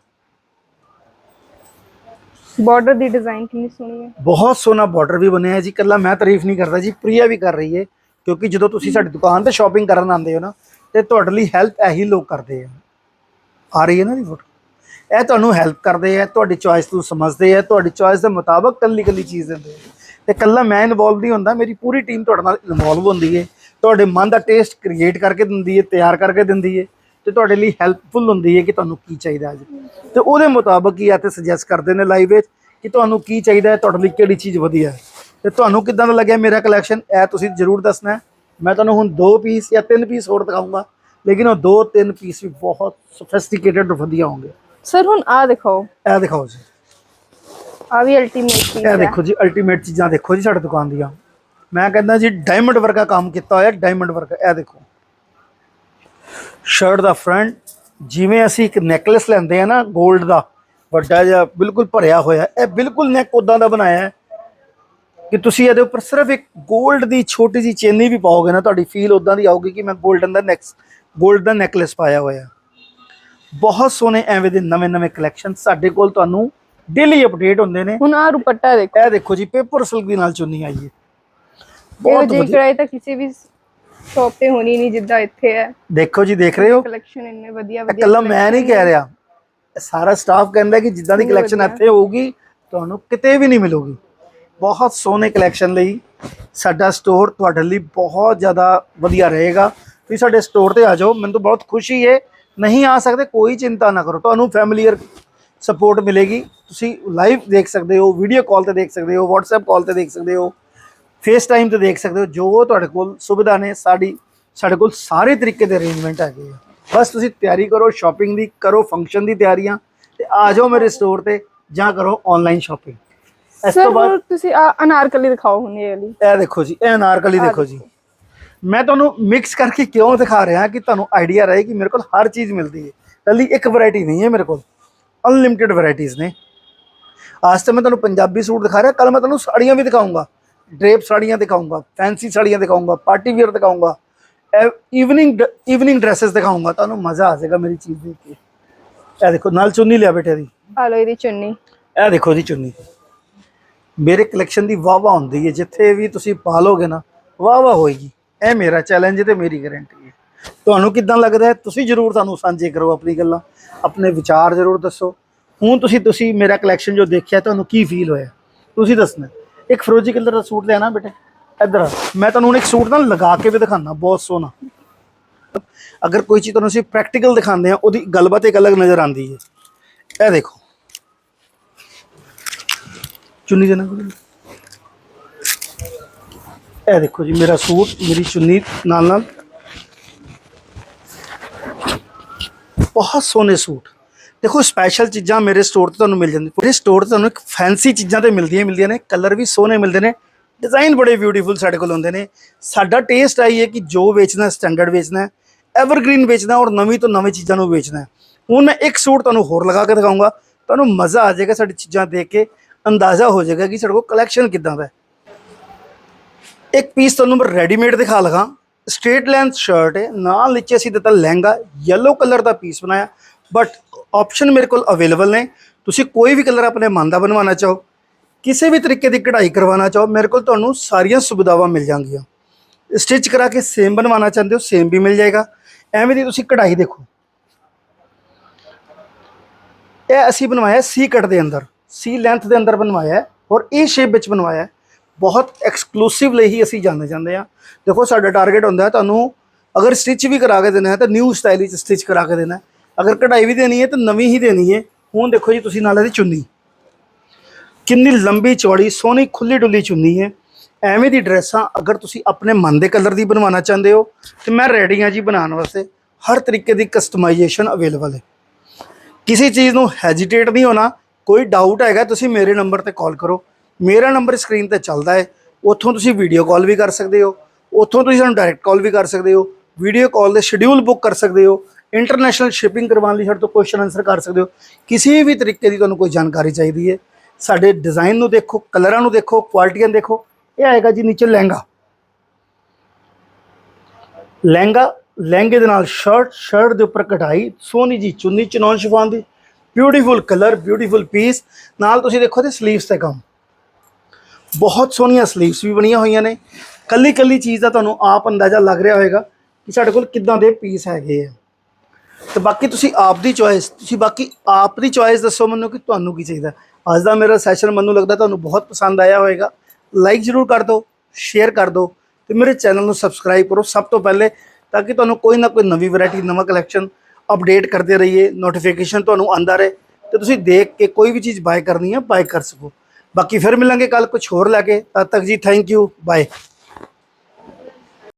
ਬਾਰਡਰ ਦੀ ਡਿਜ਼ਾਈਨ ਕਿੰਨੀ ਸੋਹਣੀ ਹੈ। ਬਹੁਤ ਸੋਹਣਾ ਬਾਰਡਰ ਵੀ ਬਣਿਆ ਹੈ ਜੀ। ਕੱਲਾ ਮੈਂ ਤਾਰੀਫ ਨਹੀਂ ਕਰਦਾ ਜੀ ਪ੍ਰਿਆ ਵੀ ਕਰ ਰਹੀ ਹੈ। ਕਿਉਂਕਿ ਜਦੋਂ ਤੁਸੀਂ ਸਾਡੀ ਦੁਕਾਨ ਤੇ ਸ਼ਾਪਿੰਗ ਕਰਨ ਆਉਂਦੇ ਹੋ ਨਾ ਤੇ ਤੁਹਾਡੇ ਲਈ ਹੈਲਪ ਇਹੀ ਲੋਕ ਕਰਦੇ ਆ। ਆ ਰਹੀ ਹੈ ਨਾ ਦੀ ਫੋਟੋ ਇਹ ਤੁਹਾਨੂੰ ਹੈਲਪ ਕਰਦੇ ਆ ਤੁਹਾਡੀ ਚੋਇਸ ਨੂੰ ਸਮਝਦੇ ਆ ਤੁਹਾਡੀ ਚੋਇਸ ਦੇ ਮੁਤਾਬਕ ਕੱਲੀ ਕੱਲੀ ਚੀਜ਼ ਦਿੰਦੇ ਆ। ਤੇ ਕੱਲਾ ਮੈਂ ਇਨਵੋਲਵ ਨਹੀਂ ਹੁੰਦਾ ਮੇਰੀ ਪੂਰੀ ਟੀਮ ਤੁਹਾਡੇ ਨਾਲ ਇਨਵੋਲਵ ਹੁੰਦੀ ਹੈ ਤੁਹਾਡੇ ਮਨ ਦਾ ਟੇਸਟ ਕ੍ਰੀਏਟ ਕਰਕੇ ਦਿੰਦੀ ਹੈ ਤਿਆਰ ਕਰਕੇ ਦਿੰਦੀ ਹੈ ਤੇ ਤੁਹਾਡੇ ਲਈ ਹੈਲਪਫੁਲ ਹੁੰਦੀ ਹੈ ਕਿ ਤੁਹਾਨੂੰ ਕੀ ਚਾਹੀਦਾ ਅੱਜ। ਤੇ ਉਹਦੇ ਮੁਤਾਬਕ ਹੀ ਆ ਤੇ ਸੁਜੈਸਟ ਕਰਦੇ ਨੇ ਲਾਈਵ ਵਿੱਚ ਕਿ ਤੁਹਾਨੂੰ ਕੀ ਚਾਹੀਦਾ ਹੈ ਤੁਹਾਡੇ ਲਈ ਕਿਹੜੀ ਚੀਜ਼ ਵਧੀਆ ਹੈ। ਤੇ ਤੁਹਾਨੂੰ ਕਿਦਾਂ ਦਾ ਲੱਗਿਆ ਮੇਰਾ ਕਲੈਕਸ਼ਨ ਇਹ ਤੁਸੀਂ ਜਰੂਰ ਦੱਸਣਾ। ਮੈਂ ਤੁਹਾਨੂੰ ਹੁਣ ਦੋ ਪੀਸ ਜਾਂ ਤਿੰਨ ਪੀਸ ਹੋਰ ਦਿਖਾਊਂਗਾ ਲੇਕਿਨ ਉਹ ਦੋ ਤਿੰਨ ਪੀਸ ਵੀ ਬਹੁਤ ਸੋਫਿਸਟੀਕੇਟਡ ਵਧੀਆ ਹੋਣਗੇ। ਸਰ ਹੁਣ ਆ ਦਿਖਾਓ। ਇਹ ਦਿਖਾਓ ਜੀ। ਆ ਵੀ ਅਲਟੀਮੇਟ ਚੀਜ਼ ਇਹ ਦੇਖੋ ਜੀ ਅਲਟੀਮੇਟ ਚੀਜ਼ਾਂ ਦੇਖੋ ਜੀ ਸਾਡੇ ਦੁਕਾਨ ਦੀਆਂ। ਮੈਂ ਕਹਿੰਦਾ ਜੀ ਡਾਇਮੰਡ ਵਰਗਾ ਕੰਮ ਕੀਤਾ ਹੋਇਆ ਡਾਇਮੰਡ ਵਰਗਾ ਇਹ ਦੇਖੋ। ਸ਼ਰਟ ਦਾ ਫਰੰਟ ਜਿਵੇਂ ਅਸੀਂ ਇੱਕ ਨੈਕਲੈਸ ਲੈਂਦੇ ਆ ਨਾ 골ਡ ਦਾ ਵੱਡਾ ਜਿਹਾ ਬਿਲਕੁਲ ਭਰਿਆ ਹੋਇਆ ਇਹ ਬਿਲਕੁਲ ਨੈਕ ਉਦਾਂ ਦਾ ਬਣਾਇਆ ਹੈ ਕਿ ਤੁਸੀਂ ਇਹਦੇ ਉੱਪਰ ਸਿਰਫ ਇੱਕ 골ਡ ਦੀ ਛੋਟੀ ਜੀ ਚੇਨੀ ਵੀ ਪਾਓਗੇ ਨਾ ਤੁਹਾਡੀ ਫੀਲ ਉਦਾਂ ਦੀ ਆਊਗੀ ਕਿ ਮੈਂ 골ਡਨ ਦਾ ਨੈਕਸ 골ਡ ਦਾ ਨੈਕਲੈਸ ਪਾਇਆ ਹੋਇਆ। ਬਹੁਤ ਸੋਹਣੇ ਐਵੇਂ ਦੇ ਨਵੇਂ-ਨਵੇਂ ਕਲੈਕਸ਼ਨ ਸਾਡੇ ਕੋਲ ਤੁਹਾਨੂੰ ਡੇਲੀ ਅਪਡੇਟ ਹੁੰਦੇ ਨੇ। ਹੁਣ ਆ ਦੁਪੱਟਾ ਦੇਖੋ। ਇਹ ਦੇਖੋ ਜੀ ਪੇਪਰ ਸਿਲਕ ਦੀ ਨਾਲ ਚੁੰਨੀ ਆਈ ਹੈ ਬਹੁਤ ਜੀ ਕਰਾਈ ਤਾਂ ਕਿਸੇ ਵੀ ਸ਼ਾਪ ਤੇ ਹੋਣੀ ਨਹੀਂ ਜਿੱਦਾਂ ਇੱਥੇ ਹੈ। ਦੇਖੋ ਜੀ ਦੇਖ ਰਹੇ ਹੋ? ਕਲੈਕਸ਼ਨ ਇੰਨੇ ਵਧੀਆ ਵਧੀਆ ਇਕੱਲਾ ਮੈਂ ਨਹੀਂ ਕਹਿ ਰਿਹਾ। ਸਾਰਾ ਸਟਾਫ ਕਹਿੰਦਾ ਕਿ ਜਿੱਦਾਂ ਦੀ ਕਲੈਕਸ਼ਨ। ਇੱਥੇ ਹੋਊਗੀ ਤੁਹਾਨੂੰ ਕਿਤੇ ਵੀ ਨਹੀਂ ਮਿਲੂਗੀ। ਬਹੁਤ ਸੋਹਣੇ ਕਲੈਕਸ਼ਨ ਲਈ ਸਾਡਾ ਸਟੋਰ ਤੁਹਾਡੇ ਲਈ ਬਹੁਤ ਜ਼ਿਆਦਾ ਵਧੀਆ ਰਹੇਗਾ। ਤੁਸੀਂ ਸਾਡੇ ਸਟੋਰ ਤੇ ਆ ਜਾਓ ਮੈਨੂੰ ਤਾਂ ਬਹੁਤ ਖੁਸ਼ੀ ਹੈ ਨਹੀਂ ਆ ਸਕਦੇ ਕੋਈ ਚਿੰਤਾ ਨਾ ਕਰੋ। ਤੁਹਾਨੂੰ ਫੈਮਿਲੀਅਰ ਸਪੋਰਟ ਮਿਲੇਗੀ। ਤੁਸੀਂ ਲਾਈਵ ਦੇਖ ਸਕਦੇ ਹੋ ਵੀਡੀਓ ਕਾਲ ਤੇ ਦੇਖ ਸਕਦੇ ਹੋ WhatsApp ਕਾਲ ਤੇ ਦੇਖ ਸਕਦੇ ਹੋ ਫੇਸ ਟਾਈਮ ਤੇ ਦੇਖ ਸਕਦੇ ਹੋ ਜੋ ਤੁਹਾਡੇ ਕੋਲ ਸੁਵਿਧਾ ਨੇ ਸਾਡੀ ਸਾਡੇ ਕੋਲ ਸਾਰੇ ਤਰੀਕੇ ਦੇ ਅਰੇਂਜਮੈਂਟ ਹੈਗੇ ਆ। ਬਸ ਤੁਸੀਂ ਤਿਆਰੀ ਕਰੋ ਸ਼ਾਪਿੰਗ ਦੀ ਕਰੋ ਫੰਕਸ਼ਨ ਦੀ ਤਿਆਰੀਆਂ ਤੇ ਆ ਜਾਓ ਮੇਰੇ ਸਟੋਰ ਤੇ ਜਾਂ ਕਰੋ ਆਨਲਾਈਨ ਸ਼ਾਪਿੰਗ ਇਸ ਤੋਂ ਬਾਅਦ ਤੁਸੀਂ ਅਨਾਰਕਲੀ ਦਿਖਾਓ ਹੁਣ ਇਹ ਵਾਲੀ। ਇਹ ਦੇਖੋ ਜੀ ਇਹ ਅਨਾਰਕਲੀ ਦੇਖੋ ਜੀ। ਮੈਂ ਤੁਹਾਨੂੰ ਮਿਕਸ ਕਰਕੇ ਕਿਉਂ ਦਿਖਾ ਰਿਹਾ ਕਿ ਤੁਹਾਨੂੰ ਆਈਡੀਆ ਰਹੇ ਕਿ ਮੇਰੇ ਕੋਲ ਹਰ ਚੀਜ਼ ਮਿਲਦੀ ਹੈ। ਕੱਲੀ ਇੱਕ ਵੈਰਾਈਟੀ ਨਹੀਂ ਹੈ ਮੇਰੇ ਕੋਲ। ਅਨਲਿਮਿਟਿਡ ਵੈਰਾਈਟੀਆਂ ਨੇ। ਅੱਜ ਤਾਂ ਮੈਂ ਤੁਹਾਨੂੰ ਪੰਜਾਬੀ ਸੂਟ ਦਿਖਾ ਰਿਹਾ ਕੱਲ ਮੈਂ ਤੁਹਾਨੂੰ ਸਾੜੀਆਂ ਵੀ ਦਿਖਾਊਂਗਾ ਡ੍ਰੇਪ ਸਾੜੀਆਂ ਦਿਖਾਊਂਗਾ ਫੈਂਸੀ ਸਾੜੀਆਂ ਦਿਖਾਊਂਗਾ ਪਾਰਟੀ ਵੇਅਰ ਦਿਖਾਊਂਗਾ ਈਵਨਿੰਗ ਈਵਨਿੰਗ ਡਰੈਸਸ ਦਿਖਾਊਂਗਾ ਤੁਹਾਨੂੰ ਮਜ਼ਾ ਆ ਜਾਏਗਾ ਮੇਰੀ ਚੀਜ਼ ਦੇਖ ਕੇ ਇਹ ਦੇਖੋ ਨਾਲ ਚੁੰਨੀ ਲਿਆ ਬੇਟੇ ਦੀ ਆ ਲੋ ਇਹਦੀ ਚੁੰਨੀ ਇਹ ਦੇਖੋ ਜੀ ਚੁੰਨੀ ਮੇਰੇ ਕਲੈਕਸ਼ਨ ਦੀ ਵਾਹ ਵਾਹ ਹੁੰਦੀ ਹੈ ਜਿੱਥੇ ਵੀ ਤੁਸੀਂ ਪਾ ਲੋਗੇ ਨਾ ਵਾਹ ਵਾਹ ਹੋਏਗੀ ਇਹ ਮੇਰਾ ਚੈਲੰਜ ਤੇ ਮੇਰੀ ਗਾਰੰਟੀ ਹੈ ਤੁਹਾਨੂੰ ਕਿਦਾਂ ਲੱਗਦਾ ਤੁਸੀਂ ਜਰੂਰ ਸਾਨੂੰ ਸਾਂਝੇ ਕਰੋ ਆਪਣੀ ਗੱਲਾਂ ਆਪਣੇ ਵਿਚਾਰ ਜਰੂਰ ਦੱਸੋ ਹੁਣ ਤੁਸੀਂ ਤੁਸੀਂ ਮੇਰਾ ਕਲੈਕਸ਼ਨ ਜੋ ਦੇਖਿਆ, ਤੁਹਾਨੂੰ ਕੀ ਫੀਲ ਹੋਇਆ? ਤੁਸੀਂ ਦੱਸਣਾ। ਇੱਕ ਫਰੋਜੀ ਕਲਰ ਦਾ ਸੂਟ ਲੈਣਾ ਨਾ ਬੇਟੇ, ਇੱਧਰ ਮੈਂ ਤੁਹਾਨੂੰ ਹੁਣ ਇੱਕ ਸੂਟ ਨਾਲ ਲਗਾ ਕੇ ਵੀ ਦਿਖਾਣਾ ਬਹੁਤ ਸੋਹਣਾ। ਅਗਰ ਕੋਈ ਚੀਜ਼ ਤੁਹਾਨੂੰ ਅਸੀਂ ਪ੍ਰੈਕਟੀਕਲ ਦਿਖਾਉਂਦੇ ਆ ਉਹਦੀ ਗੱਲਬਾਤ ਇੱਕ ਅਲੱਗ ਨਜ਼ਰ ਆਉਂਦੀ ਹੈ। ਇਹ ਦੇਖੋ। ਚੁੰਨੀ ਦੇਣਾ ਕੋਈ ਇਹ ਦੇਖੋ ਜੀ, ਮੇਰਾ ਸੂਟ, ਮੇਰੀ ਚੁੰਨੀ ਨਾਲ ਨਾਲ ਬਹੁਤ ਸੋਹਣੇ ਸੂਟ। ਦੇਖੋ ਸਪੈਸ਼ਲ ਚੀਜ਼ਾਂ ਮੇਰੇ ਸਟੋਰ ਤੇ ਤੁਹਾਨੂੰ ਮਿਲ ਜਾਂਦੀਆਂ। ਮੇਰੇ ਸਟੋਰ ਤੇ ਤੁਹਾਨੂੰ ਇੱਕ ਫੈਂਸੀ ਚੀਜ਼ਾਂ ਤੇ ਮਿਲਦੀਆਂ ਹੀ ਮਿਲਦੀਆਂ ਨੇ। ਕਲਰ ਵੀ ਸੋਹਣੇ ਮਿਲਦੇ ਨੇ। ਡਿਜ਼ਾਈਨ ਬੜੇ ਬਿਊਟੀਫੁਲ ਸਾਡੇ ਕੋਲ ਹੁੰਦੇ ਨੇ। ਸਾਡਾ ਟੇਸਟ ਆਈ ਹੈ ਕਿ ਜੋ ਵੇਚਣਾ ਸਟੈਂਡਰਡ ਵੇਚਣਾ ਹੈ ਐਵਰਗ੍ਰੀਨ ਵੇਚਣਾ ਔਰ ਨਵੀਂ ਤੋਂ ਨਵੀਂ ਚੀਜ਼ਾਂ ਨੂੰ ਵੇਚਣਾ ਹੁਣ ਮੈਂ ਇੱਕ ਸੂਟ ਤੁਹਾਨੂੰ ਹੋਰ ਲਗਾ ਕੇ ਦਿਖਾਊਂਗਾ ਤੁਹਾਨੂੰ ਮਜ਼ਾ ਆ ਜਾਏਗਾ ਸਾਡੀ ਚੀਜ਼ਾਂ ਦੇਖ ਕੇ। ਅੰਦਾਜ਼ਾ ਹੋ ਜਾਏਗਾ ਕਿ ਸਾਡੇ ਕੋਲ ਕਲੈਕਸ਼ਨ ਕਿੱਦਾਂ ਦਾ ਇੱਕ ਪੀਸ ਤੁਹਾਨੂੰ ਮੈਂ ਰੈਡੀਮੇਡ ਦਿਖਾ ਲਗਾ। ਸਟ੍ਰੇਟ ਲੈਂਥ ਸ਼ਰਟ ਹੈ। ਨਾਲ ਨੀਚੇ ਅਸੀਂ ਦਿੱਤਾ ਲਹਿੰਗਾ। ਯੈਲੋ ਕਲਰ ਦਾ ਪੀਸ ਬਣਾਇਆ। ਬਟ ਆਪਸ਼ਨ ਮੇਰੇ ਕੋਲ ਅਵੇਲੇਬਲ ਨੇ। ਤੁਸੀਂ ਕੋਈ ਵੀ ਕਲਰ ਆਪਣੇ ਮਨ ਦਾ ਬਣਵਾਉਣਾ ਚਾਹੋ, ਕਿਸੇ ਵੀ ਤਰੀਕੇ ਦੀ ਕਢਾਈ ਕਰਵਾਉਣਾ ਚਾਹੋ, ਮੇਰੇ ਕੋਲ ਤੁਹਾਨੂੰ ਸਾਰੀਆਂ ਸੁਵਿਧਾਵਾਂ ਮਿਲ ਜਾਣਗੀਆਂ। ਸਟਿਚ ਕਰਾ ਕੇ ਸੇਮ ਬਣਵਾਉਣਾ ਚਾਹੁੰਦੇ ਹੋ ਸੇਮ ਵੀ ਮਿਲ ਜਾਏਗਾ। ਐਵੇਂ ਦੀ ਤੁਸੀਂ ਕਢਾਈ ਦੇਖੋ। ਇਹ ਅਸੀਂ ਬਣਵਾਇਆ ਸੀ ਕਟ ਦੇ ਅੰਦਰ ਸੀ ਲੈਂਥ ਦੇ ਅੰਦਰ ਬਣਵਾਇਆ ਔਰ ਇਹ ਸ਼ੇਪ ਵਿੱਚ ਬਣਵਾਇਆ ਬਹੁਤ ਐਕਸਕਲੂਸਿਵ ਲਈ ਹੀ ਅਸੀਂ ਜਾਣਦੇ ਚਾਹੁੰਦੇ ਆ ਦੇਖੋ, ਸਾਡਾ ਟਾਰਗੇਟ ਹੁੰਦਾ ਹੈ ਤੁਹਾਨੂੰ, ਅਗਰ ਸਟਿਚ ਵੀ ਕਰਾ ਕੇ ਦੇਣਾ ਹੈ ਤਾਂ ਨਿਊ ਸਟਾਈਲ ਵਿੱਚ ਸਟਿਚ ਕਰਾ ਕੇ ਦੇਣਾ ਹੈ। ਅਗਰ ਕਢਾਈ ਵੀ ਦੇਣੀ ਹੈ ਤਾਂ ਨਵੀਂ ਹੀ ਦੇਣੀ ਹੈ। ਹੁਣ ਦੇਖੋ ਜੀ, ਤੁਸੀਂ ਨਾਲ ਇਹਦੀ ਚੁੰਨੀ। ਕਿੰਨੀ ਲੰਬੀ ਚੌੜੀ, ਸੋਹਣੀ ਖੁੱਲੀ ਡੁੱਲੀ ਚੁੰਨੀ ਹੈ। ਐਵੇਂ ਦੀ ਡਰੈਸਾਂ ਅਗਰ ਤੁਸੀਂ ਆਪਣੇ ਮਨ ਦੇ ਕਲਰ ਦੀ ਬਣਵਾਉਣਾ ਚਾਹੁੰਦੇ ਹੋ, ਤੇ ਮੈਂ ਰੈਡੀ ਹਾਂ ਜੀ ਬਣਾਉਣ ਵਾਸਤੇ। ਹਰ ਤਰੀਕੇ ਦੀ ਕਸਟਮਾਈਜੇਸ਼ਨ ਅਵੇਲੇਬਲ ਹੈ। ਕਿਸੇ ਚੀਜ਼ ਨੂੰ ਹੈਜੀਟੇਟ ਨਹੀਂ ਹੋਣਾ। ਕੋਈ ਡਾਊਟ ਹੈਗਾ, ਤੁਸੀਂ ਮੇਰੇ ਨੰਬਰ ਤੇ ਕਾਲ ਕਰੋ। ਮੇਰਾ ਨੰਬਰ ਸਕਰੀਨ ਤੇ ਚੱਲਦਾ ਹੈ। ਉੱਥੋਂ ਤੁਸੀਂ ਵੀਡੀਓ ਕਾਲ ਵੀ ਕਰ ਸਕਦੇ ਹੋ। ਉੱਥੋਂ ਤੁਸੀਂ ਸਾਨੂੰ ਡਾਇਰੈਕਟ ਕਾਲ ਵੀ ਕਰ ਸਕਦੇ ਹੋ। ਵੀਡੀਓ ਕਾਲ ਦੇ ਸ਼ਡਿਊਲ ਬੁੱਕ ਕਰ ਸਕਦੇ ਹੋ। ਇੰਟਰਨੈਸ਼ਨਲ ਸ਼ਿਪਿੰਗ ਕਰਵਾਉਣ ਲਈ ਸਾਡੇ ਤੋਂ ਕੁਐਸਚਨ ਆਨਸਰ ਕਰ ਸਕਦੇ ਹੋ। ਕਿਸੇ ਵੀ ਤਰੀਕੇ ਦੀ ਤੁਹਾਨੂੰ ਕੋਈ ਜਾਣਕਾਰੀ ਚਾਹੀਦੀ ਹੈ। ਸਾਡੇ ਡਿਜ਼ਾਈਨ ਨੂੰ ਦੇਖੋ ਕਲਰਾਂ ਨੂੰ ਦੇਖੋ ਕੁਆਲਿਟੀਆਂ ਦੇਖੋ। ਇਹ ਆਏਗਾ ਜੀ ਨੀਚੇ ਲਹਿੰਗਾ। ਲਹਿੰਗਾ, ਲਹਿੰਗੇ ਦੇ ਨਾਲ ਸ਼ਰਟ ਸ਼ਰਟ ਦੇ ਉੱਪਰ ਕਟਾਈ, ਸੋਹਣੀ ਜੀ ਚੁੰਨੀ ਚਨੌਨ ਸ਼ਿਫਾਨ ਦੀ ਬਿਊਟੀਫੁਲ ਕਲਰ ਬਿਊਟੀਫੁਲ ਪੀਸ ਨਾਲ ਤੁਸੀਂ ਦੇਖੋ ਤੇ ਸਲੀਵਸ ਤੇ ਕੰਮ। ਬਹੁਤ ਸੋਹਣੀਆਂ ਸਲੀਵਸ ਵੀ ਬਣੀਆਂ ਹੋਈਆਂ ਨੇ। ਕੱਲੀ ਕੱਲੀ ਚੀਜ਼ ਦਾ ਤੁਹਾਨੂੰ ਆਪ ਅੰਦਾਜ਼ਾ ਲੱਗ ਰਿਹਾ ਹੋਵੇਗਾ ਕਿ ਸਾਡੇ ਕੋਲ ਕਿੱਦਾਂ ਦੇ ਪੀਸ ਹੈਗੇ ਆ। ਤੇ ਬਾਕੀ ਤੁਸੀਂ ਆਪ ਦੀ ਚੋਇਸ ਤੁਸੀਂ ਬਾਕੀ ਆਪ ਦੀ ਚੋਇਸ ਦੱਸੋ ਮੈਨੂੰ ਕਿ ਤੁਹਾਨੂੰ ਕੀ ਚਾਹੀਦਾ। ਅੱਜ ਦਾ ਮੇਰਾ ਸੈਸ਼ਨ ਮੈਨੂੰ ਲੱਗਦਾ ਤੁਹਾਨੂੰ ਬਹੁਤ ਪਸੰਦ ਆਇਆ ਹੋਵੇਗਾ। ਲਾਈਕ ਜ਼ਰੂਰ ਕਰ ਦਿਓ ਸ਼ੇਅਰ ਕਰ ਦਿਓ ਤੇ ਮੇਰੇ ਚੈਨਲ ਨੂੰ ਸਬਸਕ੍ਰਾਈਬ ਕਰੋ ਸਭ ਤੋਂ ਪਹਿਲੇ ਤਾਂ ਕਿ ਤੁਹਾਨੂੰ ਕੋਈ ਨਾ ਕੋਈ ਨਵੀਂ ਵੈਰਾਈਟੀ ਨਵਾਂ ਕਲੈਕਸ਼ਨ ਅਪਡੇਟ ਕਰਦੇ ਰਹੀਏ ਨੋਟੀਫਿਕੇਸ਼ਨ ਤੁਹਾਨੂੰ ਆਂਦਾ ਰਹੇ ਤੇ ਤੁਸੀਂ ਦੇਖ ਕੇ ਕੋਈ ਵੀ ਚੀਜ਼ ਬਾਏ ਕਰਨੀ ਹੈ ਬਾਏ ਕਰ ਸਕੋ। ਬਾਕੀ ਫਿਰ ਮਿਲਾਂਗੇ ਕੱਲ ਕੁਝ ਹੋਰ ਲੈ ਕੇ, ਤਦ ਤੱਕ ਜੀ ਥੈਂਕ ਯੂ ਬਾਏ